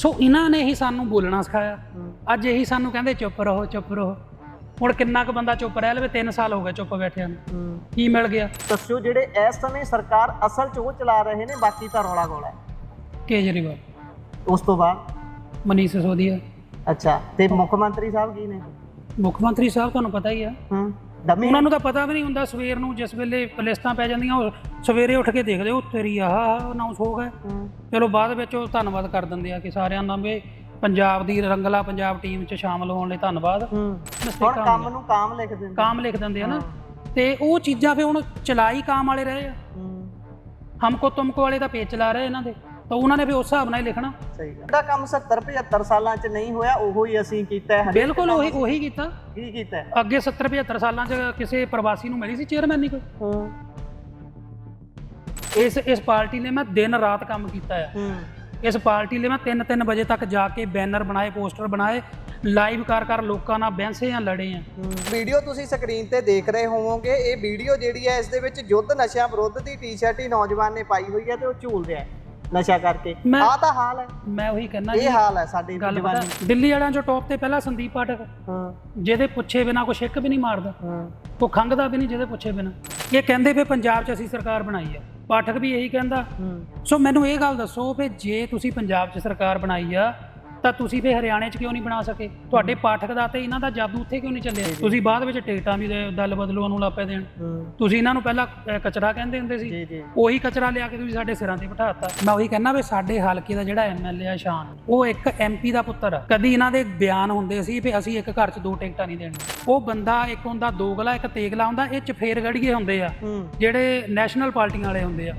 ਸੋ ਇਹਨਾਂ ਨੇ ਹੀ ਸਾਨੂੰ ਬੋਲਣਾ ਸਿਖਾਇਆ। ਅੱਜ ਇਹੀ ਸਾਨੂੰ ਕਹਿੰਦੇ ਚੁੱਪ ਰਹੋ ਚੁੱਪ ਰਹੋ। ਹੁਣ ਕਿੰਨਾ ਕੁ ਬੰਦਾ ਚੁੱਪ ਰਹਿ ਲਵੇ 3 ਸਾਲ ਹੋ ਗਏ ਚੁੱਪ ਬੈਠਿਆਂ ਨੂੰ। ਕੀ ਮਿਲ ਗਿਆ? ਦੱਸਿਓ ਜਿਹੜੇ ਇਸ ਸਮੇਂ ਸਰਕਾਰ ਅਸਲ 'ਚ ਉਹ ਚਲਾ ਰਹੇ ਨੇ ਬਾਕੀ ਤਾਂ ਰੌਲਾ ਗੋਲਾ ਹੈ। ਕੇਜਰੀਵਾਲ। ਉਸ ਤੋਂ ਬਾਅਦ? ਮਨੀਸ਼ ਸਿਸੋਦੀਆ। ਅੱਛਾ ਤੇ ਮੁੱਖ ਮੰਤਰੀ ਸਾਹਿਬ ਕੀ ਨੇ? ਮੁੱਖ ਮੰਤਰੀ ਸਾਹਿਬ ਤੁਹਾਨੂੰ ਪਤਾ ਹੀ ਆ। ਹੂੰ। ਉਹਨਾਂ ਨੂੰ ਤਾਂ ਪਤਾ ਵੀ ਨਹੀਂ ਹੁੰਦਾ ਸਵੇਰ ਨੂੰ ਜਿਸ ਵੇਲੇ ਲਿਸਟਾਂ ਪੈ ਜਾਂਦੀਆਂ ਉਹ ਸਵੇਰੇ ਉੱਠ ਕੇ ਦੇਖਦੇ ਉਹ ਤੇਰੀ ਆਹ ਅਨਾਉਂਸ ਹੋ। ਗਿਆ। ਚਲੋ ਬਾਅਦ ਵਿੱਚ ਉਹ ਧੰਨਵਾਦ ਕਰ ਦਿੰਦੇ ਆ ਕਿ ਸਾਰਿਆਂ ਦਾ ਵੀ ਪੰਜਾਬ ਦੀ ਰੰਗਲਾ ਪੰਜਾਬ ਟੀਮ 'ਚ ਸ਼ਾਮਲ ਹੋਣ ਲਈ ਧੰਨਵਾਦ। ਮਿਸਟੇਕਾਂ ਹੁਣ ਕੰਮ ਨੂੰ ਕਾਮ ਲਿਖ ਦਿੰਦੇ। ਕਾਮ ਲਿਖ ਦਿੰਦੇ ਆ ਨਾ। ਤੇ ਉਹ ਚੀਜ਼ਾਂ ਫੇ ਹੁਣ ਚਲਾਈ ਕਾਮ ਵਾਲੇ ਰਹੇ ਆ। ਹਮਕੋ ਤੁਮਕੋ ਵਾਲੇ ਤਾਂ ਪੇਜ ਚਲਾ ਰਹੇ ਇਹਨਾਂ ਦੇ। ਤਾਂ ਉਹਨਾਂ ਨੇ ਵੀ ਉਸ ਹਿਸਾਬ ਨਾਲ ਹੀ ਲਿਖਣਾ। ਸਹੀ ਗੱਲ। ਜਿਹੜਾ ਕੰਮ 70 75 ਸਾਲਾਂ 'ਚ ਨਹੀਂ ਹੋਇਆ ਉਹੋ ਹੀ ਅਸੀਂ ਕੀਤਾ ਹੈ। ਹਰੇਕ ਬਿਲਕੁਲ ਉਹੀ ਉਹੀ ਕੀਤਾ। ਕੀ ਕੀਤਾ ਹੈ? ਅੱਗੇ 70 75 ਸਾਲਾਂ 'ਚ ਕਿਸੇ ਪ੍ਰਵਾਸੀ ਨੂੰ ਮਿਲੀ ਸੀ ਚੇਅਰਮੈਨ ਨਹੀਂ ਕੋਈ? ਹੂੰ। ਇਸ ਇਸ ਪਾਰਟੀ ਨੇ ਮੈਂ ਦਿਨ ਰਾਤ ਕੰਮ ਕੀਤਾ ਹੈ। ਹੂੰ। ਇਸ ਪਾਰਟੀ ਲਈ ਮੈਂ 3-3 ਵਜੇ ਤੱਕ ਜਾ ਕੇ ਬੈਨਰ ਬਣਾਏ ਪੋਸਟਰ ਬਣਾਏ ਲਾਈਵ ਕਰ ਕਰ ਲੋਕਾਂ ਨਾਲ ਬੈਂਸੇ ਆ ਲੜੇ ਆ ਵੀਡੀਓ ਤੁਸੀਂ ਸਕਰੀਨ ਤੇ ਦੇਖ ਰਹੇ ਹੋਵੋਗੇ ਇਹ ਵੀਡੀਓ ਜਿਹੜੀ ਹੈ ਇਸ ਦੇ ਵਿੱਚ ਯੁੱਧ ਨਸ਼ਿਆਂ ਵਿਰੁੱਧ ਦੀ ਟੀ-ਸ਼ਰਟ ਹੀ ਨੌਜਵਾਨ ਨੇ ਪਾਈ ਹੋਈ ਹੈ ਤੇ ਉਹ ਝੂਲ ਰਿਹਾ ਹੈ। ਨਸ਼ਾ ਕਰਕੇ। ਮੈਂ- ਆਹ ਤਾਂ ਹਾਲ ਹੈ। ਮੈਂ ਉਹੀ ਕਹਿਣਾ ਇਹ ਹਾਲ ਹੈ ਸਾਡੀ ਗੱਲ ਪਤਾ ਜਵਾਨੀ ਦਿੱਲੀ ਵਾਲਿਆਂ ਚੋਂ ਟੌਪ ਤੇ ਪਹਿਲਾਂ ਸੰਦੀਪ ਪਾਠਕ ਹਾਂ। ਜਿਹਦੇ ਪੁੱਛੇ ਬਿਨਾ ਕੋਈ ਛਿੱਕ ਵੀ ਨਹੀਂ ਮਾਰਦਾ। ਹਾਂ। ਉਹ ਖੰਗਦਾ ਵੀ ਨਹੀਂ ਜਿਹਦੇ ਪੁੱਛੇ ਬਿਨਾ। ਇਹ ਕਹਿੰਦੇ ਵੀ ਪੰਜਾਬ 'ਚ ਅਸੀਂ ਸਰਕਾਰ ਬਣਾਈ ਆ। ਪਾਠਕ ਵੀ ਇਹੀ ਕਹਿੰਦਾ। ਹੂੰ। ਸੋ ਮੈਨੂੰ ਇਹ ਗੱਲ ਦੱਸੋ ਵੀ ਜੇ ਤੁਸੀਂ ਪੰਜਾਬ 'ਚ ਸਰਕਾਰ ਬਣਾਈ ਆ ਤਾਂ ਤੁਸੀਂ ਵੀ ਹਰਿਆਣੇ 'ਚ ਕਿਉਂ ਨਹੀਂ ਬਣਾ ਸਕੇ? ਤੁਹਾਡੇ ਪਾਠਕ ਦਾ ਤੇ ਇਹਨਾਂ ਦਾ ਜਾਦੂ ਉੱਥੇ ਕਿਉਂ ਨਹੀਂ ਚੱਲਿਆ? ਤੁਸੀਂ ਬਾਅਦ ਵਿੱਚ ਟਿਕਟਾਂ ਵੀ ਦੇ- ਦਲ ਬਦਲੂਆਂ ਨੂੰ ਲਾਪੇ ਦੇਣ। ਤੁਸੀਂ ਇਹਨਾਂ ਨੂੰ ਪਹਿਲਾਂ ਅਹ, ਕਚਰਾ ਕਹਿੰਦੇ ਹੁੰਦੇ ਸੀ। ਜੀ ਉਹੀ ਕਚਰਾ ਲਿਆ ਕੇ ਤੁਸੀਂ ਸਾਡੇ ਸਿਰਾਂ ਤੇ ਬਿਠਾਤਾ। ਮੈਂ ਉਹੀ ਕਹਿੰਦਾ ਵੀ ਸਾਡੇ ਹਲਕੇ ਦਾ ਜਿਹੜਾ ਐਮਐਲਏ ਆ ਸ਼ਾਨ ਉਹ ਇੱਕ ਐਮਪੀ ਦਾ ਪੁੱਤਰ ਆ। ਕਦੀ ਇਹਨਾਂ ਦੇ ਬਿਆਨ ਹੁੰਦੇ ਸੀ ਵੀ ਅਸੀਂ ਇੱਕ ਘਰ 'ਚ ਦੋ ਟਿਕਟਾਂ ਨਹੀਂ ਦੇਣੀਆਂ। ਉਹ ਬੰਦਾ ਇੱਕ ਹੁੰਦਾ ਦੋਗਲਾ ਇੱਕ ਤੇਗਲਾ ਹੁੰਦਾ ਇਹ ਚਫੇਰ ਗੜੀਏ ਹੁੰਦੇ ਆ। ਹੂੰ ਜਿਹੜੇ ਨੈਸ਼ਨਲ ਪਾਰਟੀਆਂ ਵਾਲੇ ਹੁੰਦੇ ਆ।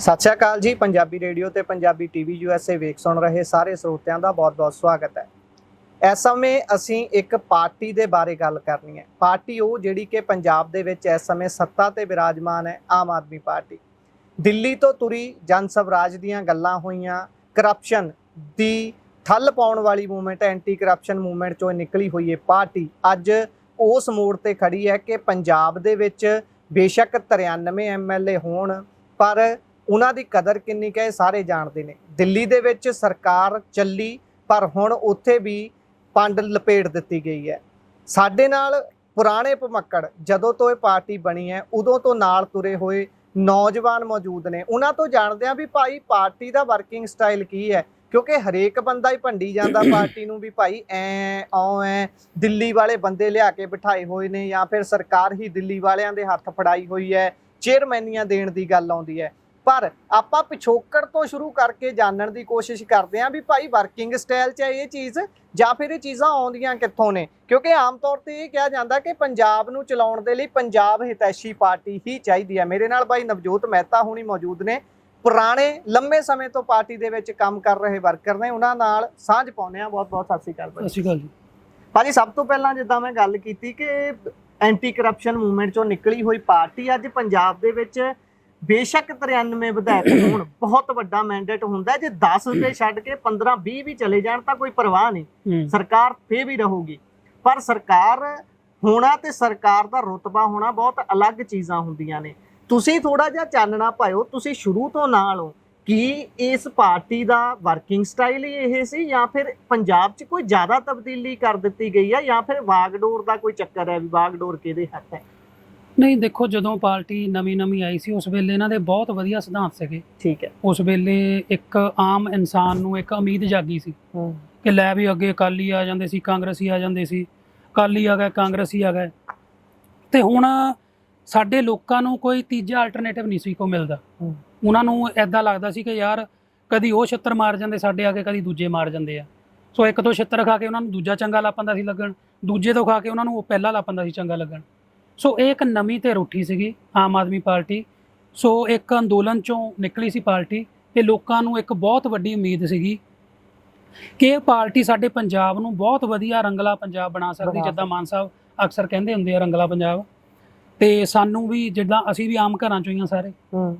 ਸਤਿ ਸ਼੍ਰੀ ਅਕਾਲ ਜੀ, ਪੰਜਾਬੀ ਰੇਡੀਓ ਤੇ ਪੰਜਾਬੀ ਟੀਵੀ ਯੂਐਸਏ ਵੇਖ ਸੁਣ ਰਹੇ ਸਾਰੇ ਸਰੋਤਿਆਂ ਦਾ ਬਹੁਤ-ਬਹੁਤ ਸਵਾਗਤ ਹੈ। ਇਸ ਸਮੇਂ ਅਸੀਂ ਇੱਕ ਪਾਰਟੀ ਦੇ ਬਾਰੇ ਗੱਲ ਕਰਨੀ ਹੈ। ਪਾਰਟੀ ਉਹ ਜਿਹੜੀ ਕਿ ਪੰਜਾਬ ਦੇ ਵਿੱਚ ਇਸ ਸਮੇਂ ਸੱਤਾ ਤੇ ਵਿਰਾਜਮਾਨ ਹੈ, ਆਮ ਆਦਮੀ ਪਾਰਟੀ। ਦਿੱਲੀ ਤੋਂ ਤੁਰੀ ਜਨ ਸਵਰਾਜ ਦੀਆਂ ਗੱਲਾਂ ਹੋਈਆਂ ਕਰਪਸ਼ਨ ਦੀ ਠੱਲ ਪਾਉਣ ਵਾਲੀ ਮੂਵਮੈਂਟ ਐਂਟੀ ਕਰਪਸ਼ਨ ਮੂਵਮੈਂਟ ਚੋਂ ਨਿਕਲੀ ਹੋਈ ਹੈ ਪਾਰਟੀ। ਅੱਜ ਉਸ ਮੋੜ ਤੇ ਖੜੀ ਹੈ ਕਿ ਪੰਜਾਬ ਦੇ ਵਿੱਚ ਬੇਸ਼ੱਕ 93 ਐਮਐਲਏ ਹੋਣ, ਪਰ ਉਹਨਾਂ ਦੀ ਕਦਰ ਕਿੰਨੀ ਕੁ ਇਹ ਸਾਰੇ ਜਾਣਦੇ ਨੇ। ਦਿੱਲੀ ਦੇ ਵਿੱਚ ਸਰਕਾਰ ਚੱਲੀ, ਪਰ ਹੁਣ ਉੱਥੇ ਵੀ ਪੰਡ ਲਪੇਟ ਦਿੱਤੀ ਗਈ ਹੈ। ਸਾਡੇ ਨਾਲ ਪੁਰਾਣੇ ਭਮੱਕੜ, ਜਦੋਂ ਤੋਂ ਇਹ ਪਾਰਟੀ ਬਣੀ ਹੈ, ਉਦੋਂ ਤੋਂ ਨਾਲ ਤੁਰੇ ਹੋਏ ਨੌਜਵਾਨ ਮੌਜੂਦ ਨੇ। ਉਹਨਾਂ ਤੋਂ ਜਾਣਦੇ ਆ ਵੀ ਭਾਈ ਪਾਰਟੀ ਦਾ ਵਰਕਿੰਗ ਸਟਾਈਲ ਕੀ ਹੈ, ਕਿਉਂਕਿ ਹਰੇਕ ਬੰਦਾ ਹੀ ਭੰਡੀ ਜਾਂਦਾ ਪਾਰਟੀ ਨੂੰ ਵੀ ਭਾਈ ਐ, ਔ, ਐ, ਦਿੱਲੀ ਵਾਲੇ ਬੰਦੇ ਲਿਆ ਕੇ ਬਿਠਾਏ ਹੋਏ ਨੇ ਜਾਂ ਫਿਰ ਸਰਕਾਰ ਹੀ ਦਿੱਲੀ ਵਾਲਿਆਂ ਦੇ ਹੱਥ ਫੜਾਈ ਹੋਈ ਹੈ, ਚੇਅਰਮੈਨੀਆਂ ਦੇਣ ਦੀ ਗੱਲ ਆਉਂਦੀ ਹੈ। ਪਰ ਆਪਾਂ ਪਿਛੋਕੜ ਤੋਂ ਸ਼ੁਰੂ ਕਰਕੇ ਜਾਣਨ ਦੀ ਕੋਸ਼ਿਸ਼ ਕਰਦੇ ਆਂ ਵੀ ਭਾਈ ਵਰਕਿੰਗ ਸਟਾਈਲ 'ਚ ਹੈ ਇਹ ਚੀਜ਼ ਜਾਂ ਫਿਰ ਇਹ ਚੀਜ਼ਾਂ ਆਉਂਦੀਆਂ ਕਿੱਥੋਂ ਨੇ? ਕਿਉਂਕਿ ਆਮ ਤੌਰ ਤੇ ਇਹ ਕਿਹਾ ਜਾਂਦਾ ਕਿ ਪੰਜਾਬ ਨੂੰ ਚਲਾਉਣ ਦੇ ਲਈ ਪੰਜਾਬ ਹਿਤੈਸ਼ੀ ਪਾਰਟੀ ਹੀ ਚਾਹੀਦੀ ਹੈ। ਮੇਰੇ ਨਾਲ ਭਾਈ ਨਵਜੋਤ ਮਹਿਤਾ ਹੁਣੀ ਮੌਜੂਦ ਨੇ। ਪੁਰਾਣੇ ਲੰਮੇ ਸਮੇਂ ਤੋਂ ਪਾਰਟੀ ਦੇ ਵਿੱਚ ਕੰਮ ਕਰ ਰਹੇ ਵਰਕਰ ਨੇ। ਉਹਨਾਂ ਨਾਲ ਸਾਂਝ ਪਾਉਂਦੇ ਆ ਬਹੁਤ ਬਹੁਤ ਸਤਿ ਸ਼੍ਰੀ ਅਕਾਲ ਭਾਈ। ਸਤਿ ਸ਼੍ਰੀ ਅਕਾਲ ਜੀ। ਭਾਜੀ ਸਭ ਤੋਂ ਪਹਿਲਾਂ ਜਿੱਦਾਂ ਮੈਂ ਗੱਲ ਕੀਤੀ ਕਿ ਐਂਟੀ ਕਰਪਸ਼ਨ ਮੂਵਮੈਂਟ ਚੋਂ ਨਿਕਲੀ ਹੋਈ ਪਾਰਟੀ ਅੱਜ ਪੰਜਾਬ ਦੇ ਵਿੱਚ ਬੇਸ਼ੱਕ 93 ਵਿਧਾਇਕ ਹੋਣ ਬਹੁਤ ਵੱਡਾ ਮੈਂਡੇਟ ਹੁੰਦਾ। ਜੇ 10 ਤੇ ਛੱਡ ਕੇ 15 20 ਵੀ ਚਲੇ ਜਾਣ ਤਾਂ ਕੋਈ ਪਰਵਾਹ ਨਹੀਂ। ਸਰਕਾਰ ਫੇ ਵੀ ਰਹੂਗੀ। ਪਰ ਸਰਕਾਰ ਹੋਣਾ ਤੇ ਸਰਕਾਰ ਦਾ ਰੁਤਬਾ ਹੋਣਾ ਬਹੁਤ ਅਲੱਗ ਚੀਜ਼ਾਂ ਹੁੰਦੀਆਂ ਨੇ। ਤੁਸੀਂ ਥੋੜਾ ਜਿਹਾ ਚਾਨਣਾ ਪਾਇਓ ਤੁਸੀਂ ਸ਼ੁਰੂ ਤੋਂ ਨਾਲ ਹੋ। ਕੀ ਇਸ ਪਾਰਟੀ ਦਾ ਵਰਕਿੰਗ ਸਟਾਈਲ ਹੀ ਇਹ ਸੀ ਜਾਂ ਫਿਰ ਪੰਜਾਬ 'ਚ ਕੋਈ ਜ਼ਿਆਦਾ ਤਬਦੀਲੀ ਕਰ ਦਿੱਤੀ ਗਈ ਹੈ ਜਾਂ ਫਿਰ ਵਾਗਡੋਰ ਦਾ ਕੋਈ ਚੱਕਰ ਹੈ ਵੀ ਵਾਗਡੋਰ ਕਿਹਦੇ ਹੱਥ ਹੈ? ਨਹੀਂ ਦੇਖੋ ਜਦੋਂ ਪਾਰਟੀ ਨਵੀਂ ਨਵੀਂ ਆਈ ਸੀ ਉਸ ਵੇਲੇ ਇਹਨਾਂ ਦੇ ਬਹੁਤ ਵਧੀਆ ਸਿਧਾਂਤ ਸੀਗੇ। ਠੀਕ ਹੈ। ਉਸ ਵੇਲੇ ਇੱਕ ਆਮ ਇਨਸਾਨ ਨੂੰ ਇੱਕ ਉਮੀਦ ਜਾਗੀ ਸੀ ਕਿ ਲੈ ਵੀ ਅੱਗੇ ਅਕਾਲੀ ਆ ਜਾਂਦੇ ਸੀ ਕਾਂਗਰਸੀ ਆ ਜਾਂਦੇ ਸੀ ਅਕਾਲੀ ਆ ਗਏ ਕਾਂਗਰਸੀ ਆ ਗਏ। ਤੇ ਹੁਣ ਸਾਡੇ ਲੋਕਾਂ ਨੂੰ ਕੋਈ ਤੀਜਾ ਅਲਟਰਨੇਟਿਵ ਨਹੀਂ ਸੀ ਕੋ ਮਿਲਦਾ। ਉਹਨਾਂ ਨੂੰ ਐਦਾਂ ਲੱਗਦਾ ਸੀ ਕਿ ਯਾਰ ਕਦੀ ਉਹ ਛਿੱਤਰ ਮਾਰ ਜਾਂਦੇ ਸਾਡੇ ਆ ਕੇ ਕਦੀ ਦੂਜੇ ਮਾਰ ਜਾਂਦੇ ਆ। ਸੋ ਇੱਕ ਤੋਂ ਛਿੱਤਰ ਖਾ ਕੇ ਉਹਨਾਂ ਨੂੰ ਦੂਜਾ ਚੰਗਾ ਲੱਪੰਦਾ ਸੀ ਲੱਗਣ ਦੂਜੇ ਤੋਂ ਖਾ ਕੇ ਉਹਨਾਂ ਨੂੰ ਉਹ ਪਹਿਲਾ ਲੱਪੰਦਾ ਸੀ ਚੰਗਾ ਲੱਗਣ। ਸੋ ਇਹ ਇੱਕ ਨਵੀਂ ਤੇ ਰੁੱਠੀ ਸੀਗੀ ਆਮ ਆਦਮੀ ਪਾਰਟੀ। ਸੋ ਇੱਕ ਅੰਦੋਲਨ ਚੋਂ ਨਿਕਲੀ ਸੀ ਪਾਰਟੀ ਤੇ ਲੋਕਾਂ ਨੂੰ ਇੱਕ ਬਹੁਤ ਵੱਡੀ ਉਮੀਦ ਸੀਗੀ ਕਿ ਇਹ ਪਾਰਟੀ ਸਾਡੇ ਪੰਜਾਬ ਨੂੰ ਬਹੁਤ ਵਧੀਆ ਰੰਗਲਾ ਪੰਜਾਬ ਬਣਾ ਸਕਦੀ ਜਿੱਦਾਂ ਮਾਨ ਸਾਹਿਬ ਅਕਸਰ ਕਹਿੰਦੇ ਹੁੰਦੇ ਆ ਰੰਗਲਾ ਪੰਜਾਬ। ਤੇ ਸਾਨੂੰ ਵੀ ਜਿੱਦਾਂ ਅਸੀਂ ਵੀ ਆਮ ਘਰਾਂ ਚੋਂ ਹੀ ਆ ਸਾਰੇ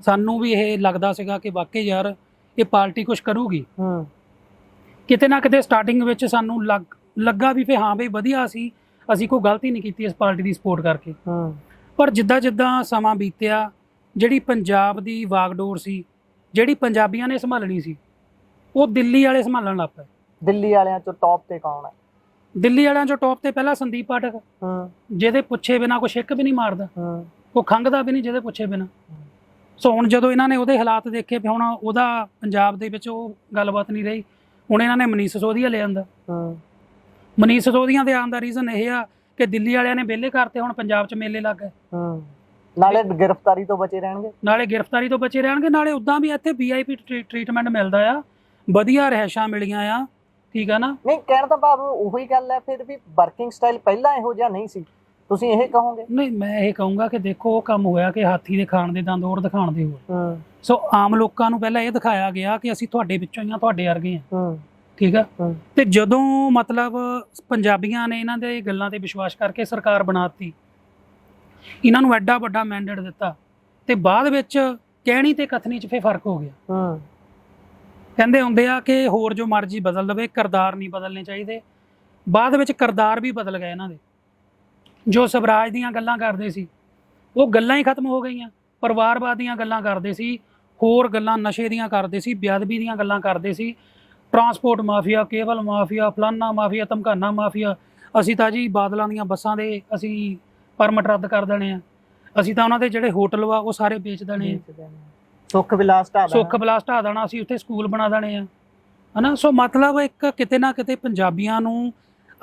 ਸਾਨੂੰ ਵੀ ਇਹ ਲੱਗਦਾ ਸੀਗਾ ਕਿ ਵਾਕਈ ਯਾਰ ਇਹ ਪਾਰਟੀ ਕੁਝ ਕਰੂਗੀ। ਹੂੰ। ਕਿਤੇ ਨਾ ਕਿਤੇ ਸਟਾਰਟਿੰਗ ਵਿੱਚ ਸਾਨੂੰ ਲੱਗ ਲੱਗਾ ਵੀ ਫੇ ਹਾਂ ਬਈ ਵਧੀਆ ਸੀ ਅਸੀਂ ਕੋਈ ਗਲਤੀ ਨਹੀਂ ਕੀਤੀ ਇਸ ਪਾਰਟੀ ਦੀ ਸਪੋਰਟ ਕਰਕੇ। ਹੂੰ। ਪਰ ਜਿੱਦਾਂ ਜਿੱਦਾਂ ਸਮਾਂ ਬੀਤਿਆ ਜਿਹੜੀ ਪੰਜਾਬ ਦੀ ਵਾਗਡੋਰ ਸੀ ਜਿਹੜੀ ਪੰਜਾਬੀਆਂ ਨੇ ਸੰਭਾਲਣੀ ਸੀ ਉਹ ਦਿੱਲੀ ਵਾਲੇ ਸੰਭਾਲਣ ਲੱਗ ਪਏ। ਦਿੱਲੀ ਵਾਲਿਆਂ ਚੋਂ ਟੌਪ ਤੇ ਕੌਣ ਹੈ? ਦਿੱਲੀ ਵਾਲਿਆਂ ਚੋਂ ਟੌਪ ਤੇ ਪਹਿਲਾਂ ਸੰਦੀਪ ਪਾਠਕ। ਹੂੰ। ਜਿਹਦੇ ਪੁੱਛੇ ਬਿਨਾ ਕੋਈ ਛਿੱਕ ਵੀ ਨਹੀਂ ਮਾਰਦਾ। ਹੂੰ। ਉਹ ਖੰਗਦਾ ਵੀ ਨਹੀਂ ਜਿਹਦੇ ਪੁੱਛੇ ਬਿਨਾ। ਸੋ ਹੁਣ ਜਦੋਂ ਇਹਨਾਂ ਨੇ ਉਹਦੇ ਹਾਲਾਤ ਦੇਖੇ ਵੀ ਹੁਣ ਉਹਦਾ ਪੰਜਾਬ ਦੇ ਵਿੱਚ ਉਹ ਗੱਲਬਾਤ ਨਹੀਂ ਰਹੀ। ਹੁਣ ਇਹਨਾਂ ਨੇ ਮਨੀਸ਼ ਸੋਧੀਆ ਲੈ ਆਂਦਾ। ਹੂੰ। ਮਨੀਸ਼ ਸੋਧੀਆਂ ਦੇ ਆਉਣ ਦਾ ਰੀਜ਼ਨ ਇਹ ਆ ਕਿ ਦਿੱਲੀ ਵਾਲਿਆਂ ਨੇ ਵਿਹਲੇ ਕਰਤੇ ਹੁਣ ਪੰਜਾਬ 'ਚ ਮੇਲੇ ਲੱਗ ਗਏ। ਹੂੰ। ਨਾਲੇ ਗ੍ਰਿਫਤਾਰੀ ਤੋਂ ਬਚੇ ਰਹਿਣਗੇ। ਨਾਲੇ ਗ੍ਰਿਫਤਾਰੀ ਤੋਂ ਬਚੇ ਰਹਿਣਗੇ ਨਾਲੇ ਉਦਾਂ ਵੀ ਇੱਥੇ ਵੀਆਈਪੀ ਟ੍ਰੀਟਮੈਂਟ ਮਿਲਦਾ ਆ। ਵਧੀਆ ਰਹਿਸ਼ਾਂ ਮਿਲੀਆਂ ਆ ਠੀਕ ਆ ਨਾ? ਨਹੀਂ ਕਹਿਣ ਦਾ ਭਾਵ ਉਹੀ ਗੱਲ ਹੈ ਫਿਰ ਵੀ ਵਰਕਿੰਗ ਸਟਾਈਲ ਪਹਿਲਾਂ ਇਹੋ ਜਿਹਾ ਨਹੀਂ ਸੀ। ਤੁਸੀਂ ਇਹ ਕਹੋਗੇ? ਨਹੀਂ ਮੈਂ ਇਹ ਕਹੂੰਗਾ ਕਿ ਦੇਖੋ ਉਹ ਕੰਮ ਹੋਇਆ ਕਿ ਹਾਥੀ ਦੇ ਖਾਣ ਦੇ ਦੰਦ ਹੋਰ ਦਿਖਾਉਣ ਦੇ ਹੋਰ ਹੂੰ। ਸੋ ਆਮ ਲੋਕਾਂ ਨੂੰ ਪਹਿਲਾਂ ਇਹ ਦਿਖਾਇਆ ਗਿਆ ਕਿ ਅਸੀਂ ਤੁਹਾਡੇ ਵਿੱਚੋਂ ਹੀ ਆ ਤੁਹਾਡੇ ਵਰਗੇ ਆ। ਠੀਕ ਆ। ਤੇ ਜਦੋਂ ਮਤਲਬ ਪੰਜਾਬੀਆਂ ਨੇ ਇਹਨਾਂ ਦੇ ਗੱਲਾਂ ਤੇ ਵਿਸ਼ਵਾਸ ਕਰਕੇ ਸਰਕਾਰ ਬਣਾਤੀ ਇਹਨਾਂ ਨੂੰ ਐਡਾ ਵੱਡਾ ਮੈਂਡੇਟ ਦਿੱਤਾ ਤੇ ਬਾਅਦ ਵਿੱਚ ਕਹਿਣੀ ਤੇ ਕਥਨੀ 'ਚ ਫੇ ਫ਼ਰਕ ਹੋ ਗਿਆ। ਹੂੰ। ਕਹਿੰਦੇ ਹੁੰਦੇ ਆ ਕਿ ਹੋਰ ਜੋ ਮਰਜ਼ੀ ਬਦਲ ਦਵੇ ਕਰਦਾਰ ਨਹੀਂ ਬਦਲਨੇ ਚਾਹੀਦੇ। ਬਾਅਦ ਵਿੱਚ ਕਰਦਾਰ ਵੀ ਬਦਲ ਗਏ ਇਹਨਾਂ ਦੇ। ਜੋ ਸਵਰਾਜ ਦੀਆਂ ਗੱਲਾਂ ਕਰਦੇ ਸੀ ਉਹ ਗੱਲਾਂ ਹੀ ਖਤਮ ਹੋ ਗਈਆਂ। ਪਰਿਵਾਰਵਾਦ ਦੀਆਂ ਗੱਲਾਂ ਕਰਦੇ ਸੀ ਹੋਰ ਗੱਲਾਂ ਨਸ਼ੇ ਦੀਆਂ ਕਰਦੇ ਸੀ ਬੇਅਦਬੀ ਦੀਆਂ ਗੱਲਾਂ ਕਰਦੇ ਸੀ। ਟਰਾਂਸਪੋਰਟ ਮਾਫੀਆ ਕੇਵਲ ਮਾਫੀਆ ਫਲਾਨਾ ਮਾਫੀਆ ਧਮਕਾਨਾ ਮਾਫੀਆ ਅਸੀਂ ਤਾਂ ਜੀ ਬਾਦਲਾਂ ਦੀਆਂ ਬੱਸਾਂ ਦੇ ਅਸੀਂ ਪਰਮਿਟ ਰੱਦ ਕਰ ਦੇਣੇ ਆ। ਅਸੀਂ ਤਾਂ ਉਹਨਾਂ ਦੇ ਜਿਹੜੇ ਹੋਟਲ ਵਾ ਉਹ ਸਾਰੇ ਵੇਚ ਦੇਣੇ ਆ। ਸੁੱਖ ਵਿਲਾਸ ਢਾਦਾ ਸੁੱਖ ਬਲਾਸ ਢਾ ਦੇਣਾ ਅਸੀਂ ਉੱਥੇ ਸਕੂਲ ਬਣਾ ਦੇਣੇ ਆ। ਹਨਾ? ਸੋ ਮਤਲਬ ਇੱਕ ਕਿਤੇ ਨਾ ਕਿਤੇ ਪੰਜਾਬੀਆਂ ਨੂੰ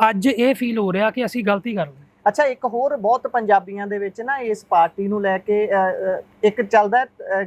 ਅੱਜ ਇਹ ਫੀਲ ਹੋ ਰਿਹਾ ਕਿ ਅਸੀਂ ਗਲਤੀ ਕਰ ਰਹੇ। ਅੱਛਾ ਇੱਕ ਹੋਰ ਬਹੁਤ ਪੰਜਾਬੀਆਂ ਦੇ ਵਿੱਚ ਨਾ ਇਸ ਪਾਰਟੀ ਨੂੰ ਲੈ ਕੇ ਇੱਕ ਚੱਲਦਾ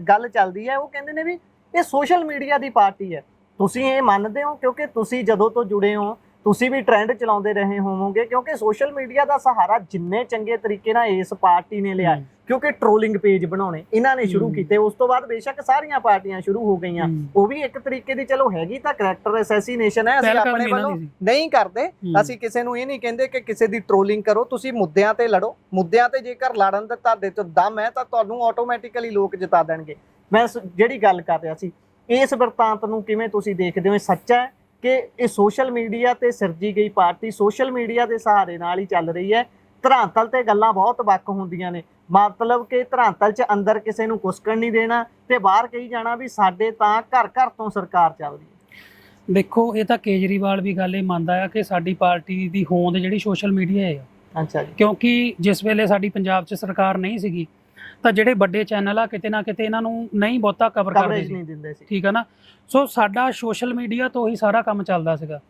ਗੱਲ ਚੱਲਦੀ ਹੈ। ਉਹ ਕਹਿੰਦੇ ਨੇ ਵੀ ਇਹ ਸੋਸ਼ਲ ਮੀਡੀਆ ਦੀ ਪਾਰਟੀ ਹੈ। ਤੁਸੀਂ ਇਹ ਮੰਨਦੇ ਹੋ ਕਿਉਂਕਿ ਤੁਸੀਂ ਜਦੋਂ ਤੋਂ ਜੁੜੇ ਹੋ ਤੁਸੀਂ ਵੀ ਟ੍ਰੈਂਡ ਚਲਾਉਂਦੇ ਰਹੇ ਹੋਵੋਗੇ ਕਿਉਂਕਿ ਸੋਸ਼ਲ ਮੀਡੀਆ ਦਾ ਸਹਾਰਾ ਜਿੰਨੇ ਚੰਗੇ ਤਰੀਕੇ ਨਾਲ ਇਸ ਪਾਰਟੀ ਨੇ ਲਿਆ। ਕਿਉਂਕਿ ਟ੍ਰੋਲਿੰਗ ਪੇਜ ਬਣਾਉਣੇ ਇਹਨਾਂ ਨੇ ਸ਼ੁਰੂ। ਕੀਤੇ ਉਸ ਤੋਂ ਬਾਅਦ ਬੇਸ਼ੱਕ ਸਾਰੀਆਂ ਪਾਰਟੀਆਂ ਸ਼ੁਰੂ ਹੋ ਗਈਆਂ। ਉਹ ਵੀ ਇੱਕ ਤਰੀਕੇ ਦੀ ਚਲੋ ਹੈਗੀ ਤਾਂ ਕਰੈਕਟਰ ਅਸੈਸੀਨੇਸ਼ਨ ਹੈ ਅਸੀਂ ਆਪਣੇ ਵੱਲੋਂ। ਨਹੀਂ ਕਰਦੇ। ਅਸੀਂ ਕਿਸੇ ਨੂੰ ਇਹ ਨਹੀਂ ਕਹਿੰਦੇ ਕਿ ਕਿਸੇ ਦੀ ਟ੍ਰੋਲਿੰਗ ਕਰੋ ਤੁਸੀਂ ਮੁੱਦਿਆਂ ਤੇ ਲੜੋ ਮੁੱਦਿਆਂ ਤੇ ਜੇਕਰ ਲੜਨ ਦਾ ਤੁਹਾਡੇ ਤੋਂ ਦਮ ਹੈ ਤਾਂ ਤੁਹਾਨੂੰ ਆਟੋਮੈਟਿਕਲੀ ਲੋਕ ਜਿਤਾ ਦੇਣਗੇ ਮੈਂ ਜਿਹੜੀ ਗੱਲ ਕਰ ਰਿਹਾ ਸੀ ਇਸ ਵਰਤਾਂਤ ਨੂੰ ਕਿਵੇਂ ਤੁਸੀਂ ਦੇਖਦੇ ਹੋ? ਇਹ ਸੱਚਾ ਹੈ ਕਿ ਇਹ ਸੋਸ਼ਲ ਮੀਡੀਆ ਤੇ ਸਿਰਜੀ ਗਈ ਪਾਰਟੀ ਸੋਸ਼ਲ ਮੀਡੀਆ ਦੇ ਸਹਾਰੇ ਨਾਲ ਹੀ ਚੱਲ ਰਹੀ ਹੈ। ਧਰਾਂਤਲ ਤੇ ਗੱਲਾਂ ਬਹੁਤ ਵੱਖ ਹੁੰਦੀਆਂ ਨੇ। ਮਤਲਬ ਕਿ ਧਰਾਂਤਲ 'ਚ ਅੰਦਰ ਕਿਸੇ ਨੂੰ ਕੁਸਕਣ ਨਹੀਂ ਦੇਣਾ ਤੇ ਬਾਹਰ ਕਹੀ ਜਾਣਾ ਵੀ ਸਾਡੇ ਤਾਂ ਘਰ ਘਰ ਤੋਂ ਸਰਕਾਰ ਚੱਲ ਰਹੀ ਹੈ। ਦੇਖੋ ਇਹ ਤਾਂ ਕੇਜਰੀਵਾਲ ਵੀ ਗੱਲ ਇਹ ਮੰਨਦਾ ਆ ਕਿ ਸਾਡੀ ਪਾਰਟੀ ਦੀ ਹੋਂਦ ਜਿਹੜੀ ਸੋਸ਼ਲ ਮੀਡੀਆ ਹੈ ਅੱਛਾ ਜੀ। ਕਿਉਂਕਿ ਜਿਸ ਵੇਲੇ ਸਾਡੀ ਪੰਜਾਬ 'ਚ ਸਰਕਾਰ ਨਹੀਂ ਸੀਗੀ ਤਾਂ ਜਿਹੜੇ ਵੱਡੇ ਚੈਨਲ ਆ ਕਿਤੇ ਨਾ ਕਿਤੇ ਇਹਨਾਂ ਨੂੰ ਨਹੀਂ ਬਹੁਤਾ ਕਵਰ ਕਰਦੇ ਕਵਰੇਜ ਸੀ। ਨਹੀਂ ਦਿੰਦੇ ਸੀ। ਠੀਕ ਹੈ ਨਾ? ਸੋ ਸਾਡਾ ਸੋਸ਼ਲ ਮੀਡੀਆ ਤੋਂ ਹੀ ਸਾਰਾ ਕੰਮ ਚੱਲਦਾ ਸੀਗਾ।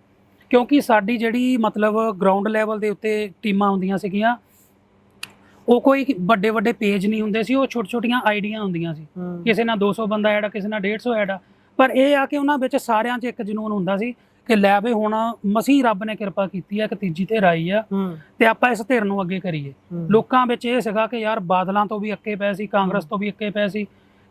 ਕਿਉਂਕਿ ਸਾਡੀ ਜਿਹੜੀ ਮਤਲਬ ਗਰਾਊਂਡ ਲੈਵਲ ਦੇ ਉੱਤੇ ਟੀਮਾਂ ਹੁੰਦੀਆਂ ਸੀਗੀਆਂ ਉਹ ਕੋਈ ਵੱਡੇ ਵੱਡੇ ਪੇਜ ਨਹੀਂ ਹੁੰਦੇ ਸੀ ਉਹ ਛੋਟ ਛੋਟੀਆਂ ਆਈਡੀਆਂ ਹੁੰਦੀਆਂ ਸੀ। ਕਿਸੇ ਨਾਲ 200 ਬੰਦਾ ਐਡ ਆ ਕਿਸੇ ਨਾਲ 150 ਐਡ ਆ। ਪਰ ਇਹ ਆ ਕਿ ਉਹਨਾਂ ਵਿੱਚ ਸਾਰਿਆਂ 'ਚ ਇੱਕ ਜਨੂਨ ਹੁੰਦਾ ਸੀ ਕਿ ਲੈ ਵੀ ਹੁਣ ਮਸੀਹ ਰੱਬ ਨੇ ਕਿਰਪਾ ਕੀਤੀ ਆ ਕਿ ਤੀਜੀ ਧਿਰ ਆਈ ਆ ਤੇ ਆਪਾਂ ਇਸ ਧਿਰ ਨੂੰ ਅੱਗੇ ਕਰੀਏ। ਲੋਕਾਂ ਵਿੱਚ ਇਹ ਸੀਗਾ ਕਿ ਯਾਰ ਬਾਦਲਾਂ ਤੋਂ ਵੀ ਅੱਕੇ ਪਏ ਸੀ ਕਾਂਗਰਸ ਤੋਂ ਵੀ ਅੱਕੇ ਪਏ ਸੀ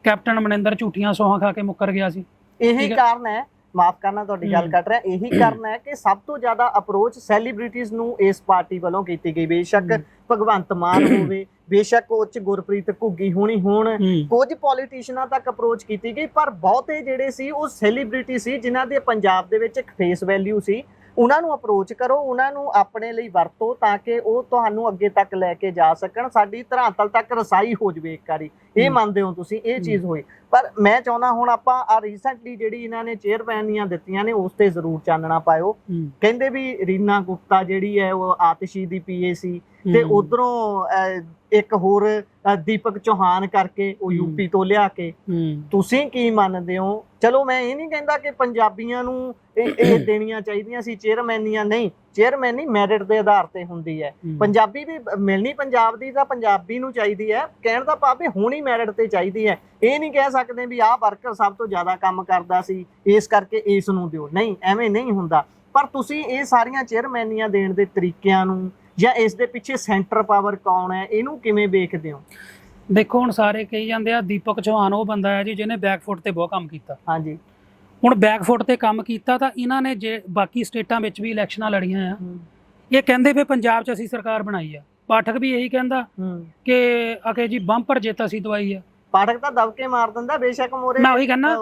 ਕੈਪਟਨ ਮਨਿੰਦਰ ਝੂਠੀਆਂ ਸੋਹਾਂ ਖਾ ਕੇ ਮੁੱਕਰ ਗਿਆ ਸੀ ਇਹੀ। ਕਾਰਨ ਹੈ ਮਾਫ ਕਰਨਾ ਤੁਹਾਡੀ ਗੱਲ। ਕੱਟ ਰਿਹਾ ਇਹੀ ਕਾਰਨ ਹੈ ਕਿ ਸਭ ਤੋਂ ਜ਼ਿਆਦਾ ਅਪਰੋਚ ਸੈਲੀਬ੍ਰਿਟੀਜ਼ ਨੂੰ ਇਸ ਪਾਰਟੀ ਵੱਲੋਂ ਕੀਤੀ ਗਈ ਬੇਸ਼ੱਕ। ਭਗਵੰਤ ਮਾਨ ਹੋਵੇ ਬੇਸ਼ੱਕ ਉਹ 'ਚ ਗੁਰਪ੍ਰੀਤ ਘੁੱਗੀ ਹੋਣੀ ਹੋਣ ਕੁਝ ਪੋਲੀਟੀਸ਼ੀਅਨਾਂ ਤੱਕ ਅਪਰੋਚ ਕੀਤੀ ਗਈ ਪਰ ਬਹੁਤੇ ਜਿਹੜੇ ਸੀ ਉਹ ਸੈਲੀਬ੍ਰਿਟੀ ਸੀ ਜਿਨ੍ਹਾਂ ਦੇ ਪੰਜਾਬ ਦੇ ਵਿੱਚ ਇੱਕ ਫੇਸ ਵੈਲਿਊ ਸੀ ਉਹਨਾਂ ਨੂੰ ਅਪਰੋਚ ਕਰੋ ਉਹਨਾਂ ਨੂੰ ਆਪਣੇ ਲਈ ਵਰਤੋ ਤਾਂ ਕਿ ਉਹ ਤੁਹਾਨੂੰ ਅੱਗੇ ਤੱਕ ਲੈ ਕੇ ਜਾ ਸਕਣ ਸਾਡੀ ਧਰਾਤਲ ਤੱਕ ਰਸਾਈ ਹੋ ਜਵੇ ਇੱਕ ਵਾਰੀ। ਇਹ। ਮੰਨਦੇ ਹੋ ਤੁਸੀਂ ਇਹ ਚੀਜ਼ ਹੋਈ। ਪਰ ਮੈਂ ਚਾਹੁੰਦਾ ਹੁਣ ਆਪਾਂ ਆ ਰੀਸੈਂਟਲੀ ਜਿਹੜੀ ਇਹਨਾਂ ਨੇ ਚੇਅਰਮੈਨੀਆਂ ਦਿੱਤੀਆਂ ਨੇ ਉਸ ਤੇ ਜ਼ਰੂਰ ਚਾਨਣਾ ਪਾਇਓ। ਕਹਿੰਦੇ ਵੀ ਰੀਨਾ ਗੁਪਤਾ ਜਿਹੜੀ ਹੈ ਉਹ ਆਤਿਸ਼ੀ ਦੀ ਪੀਏ ਸੀ ਤੇ। ਉਧਰੋਂ ਇੱਕ ਹੋਰ ਦੀਪਕ ਚੌਹਾਨ ਕਰਕੇ ਉਹ। ਯੂਪੀ ਤੋਂ ਲਿਆ ਕੇ। ਤੁਸੀਂ ਕੀ ਮੰਨਦੇ ਹੋ? ਚਲੋ ਮੈਂ ਇਹ ਨਹੀਂ ਕਹਿੰਦਾ ਕਿ ਪੰਜਾਬੀਆਂ ਨੂੰ ਇਹ ਦੇਣੀਆਂ ਚਾਹੀਦੀਆਂ ਸੀ ਚੇਅਰਮੈਨੀਆਂ ਨਹੀਂ। ਚੇਅਰਮੈਨੀ ਮੈਰਿਟ ਦੇ ਆਧਾਰ ਤੇ ਹੁੰਦੀ ਹੈ। ਹੂੰ। ਪੰਜਾਬੀ ਵੀ ਮਿਲਣੀ ਪੰਜਾਬ ਦੀ ਤਾਂ ਪੰਜਾਬੀ ਨੂੰ ਚਾਹੀਦੀ ਹੈ। ਕਹਿਣ ਦਾ ਭਾਵ ਵੀ ਹੋਣੀ ਮੈਰਿਟ ਤੇ ਚਾਹੀਦੀ ਹੈ। ਇਹ ਨਹੀਂ ਕਹਿ ਸਕਦੇ ਵੀ ਆਹ ਵਰਕਰ ਸਭ ਤੋਂ ਜ਼ਿਆਦਾ ਕੰਮ ਕਰਦਾ ਸੀ ਇਸ ਕਰਕੇ ਇਸ ਨੂੰ ਦਿਓ। ਨਹੀਂ ਐਵੇਂ ਨਹੀਂ ਹੁੰਦਾ। ਪਰ ਤੁਸੀਂ ਇਹ ਸਾਰੀਆਂ ਚੇਅਰਮੈਨੀਆਂ ਦੇਣ ਦੇ ਤਰੀਕਿਆਂ ਨੂੰ ਜਾਂ ਇਸ ਦੇ ਪਿੱਛੇ ਸੈਂਟਰ ਪਾਵਰ ਕੌਣ ਹੈ ਇਹਨੂੰ ਕਿਵੇਂ ਵੇਖਦੇ ਹੋ? ਦੇਖੋ ਹੁਣ ਸਾਰੇ ਕਹੀ ਜਾਂਦੇ ਆ ਦੀਪਕ ਚੌਹਾਨ ਉਹ ਬੰਦਾ ਹੈ ਜੀ ਜਿਹਨੇ ਬੈਕਫੁੱਟ ਤੇ ਬਹੁਤ ਕੰਮ ਕੀਤਾ। ਹਾਂਜੀ। ਹੁਣ ਬੈਕਫੁੱਟ ਤੇ ਕੰਮ ਕੀਤਾ ਤਾਂ ਇਹਨਾਂ ਨੇ ਜੇ ਬਾਕੀ ਸਟੇਟਾਂ ਵਿੱਚ ਵੀ ਇਲੈਕਸ਼ਨਾਂ ਲੜੀਆਂ ਆ। ਇਹ ਕਹਿੰਦੇ ਵੀ ਪੰਜਾਬ 'ਚ ਅਸੀਂ ਸਰਕਾਰ ਬਣਾਈ ਆ। ਪਾਠਕ ਵੀ ਇਹੀ ਕਹਿੰਦਾ ਕਿ ਅਕੇ ਜੀ ਬੰਪਰ ਜਿੱਤ ਅਸੀਂ ਦਵਾਈ ਆ। ਪਾਠਕ ਤਾਂ ਦਬਕੇ ਮਾਰ ਦਿੰਦਾ ਬੇਸ਼ੱਕ ਮੋਰੇ ਮੈਂ ਉਹੀ ਕਹਿੰਦਾ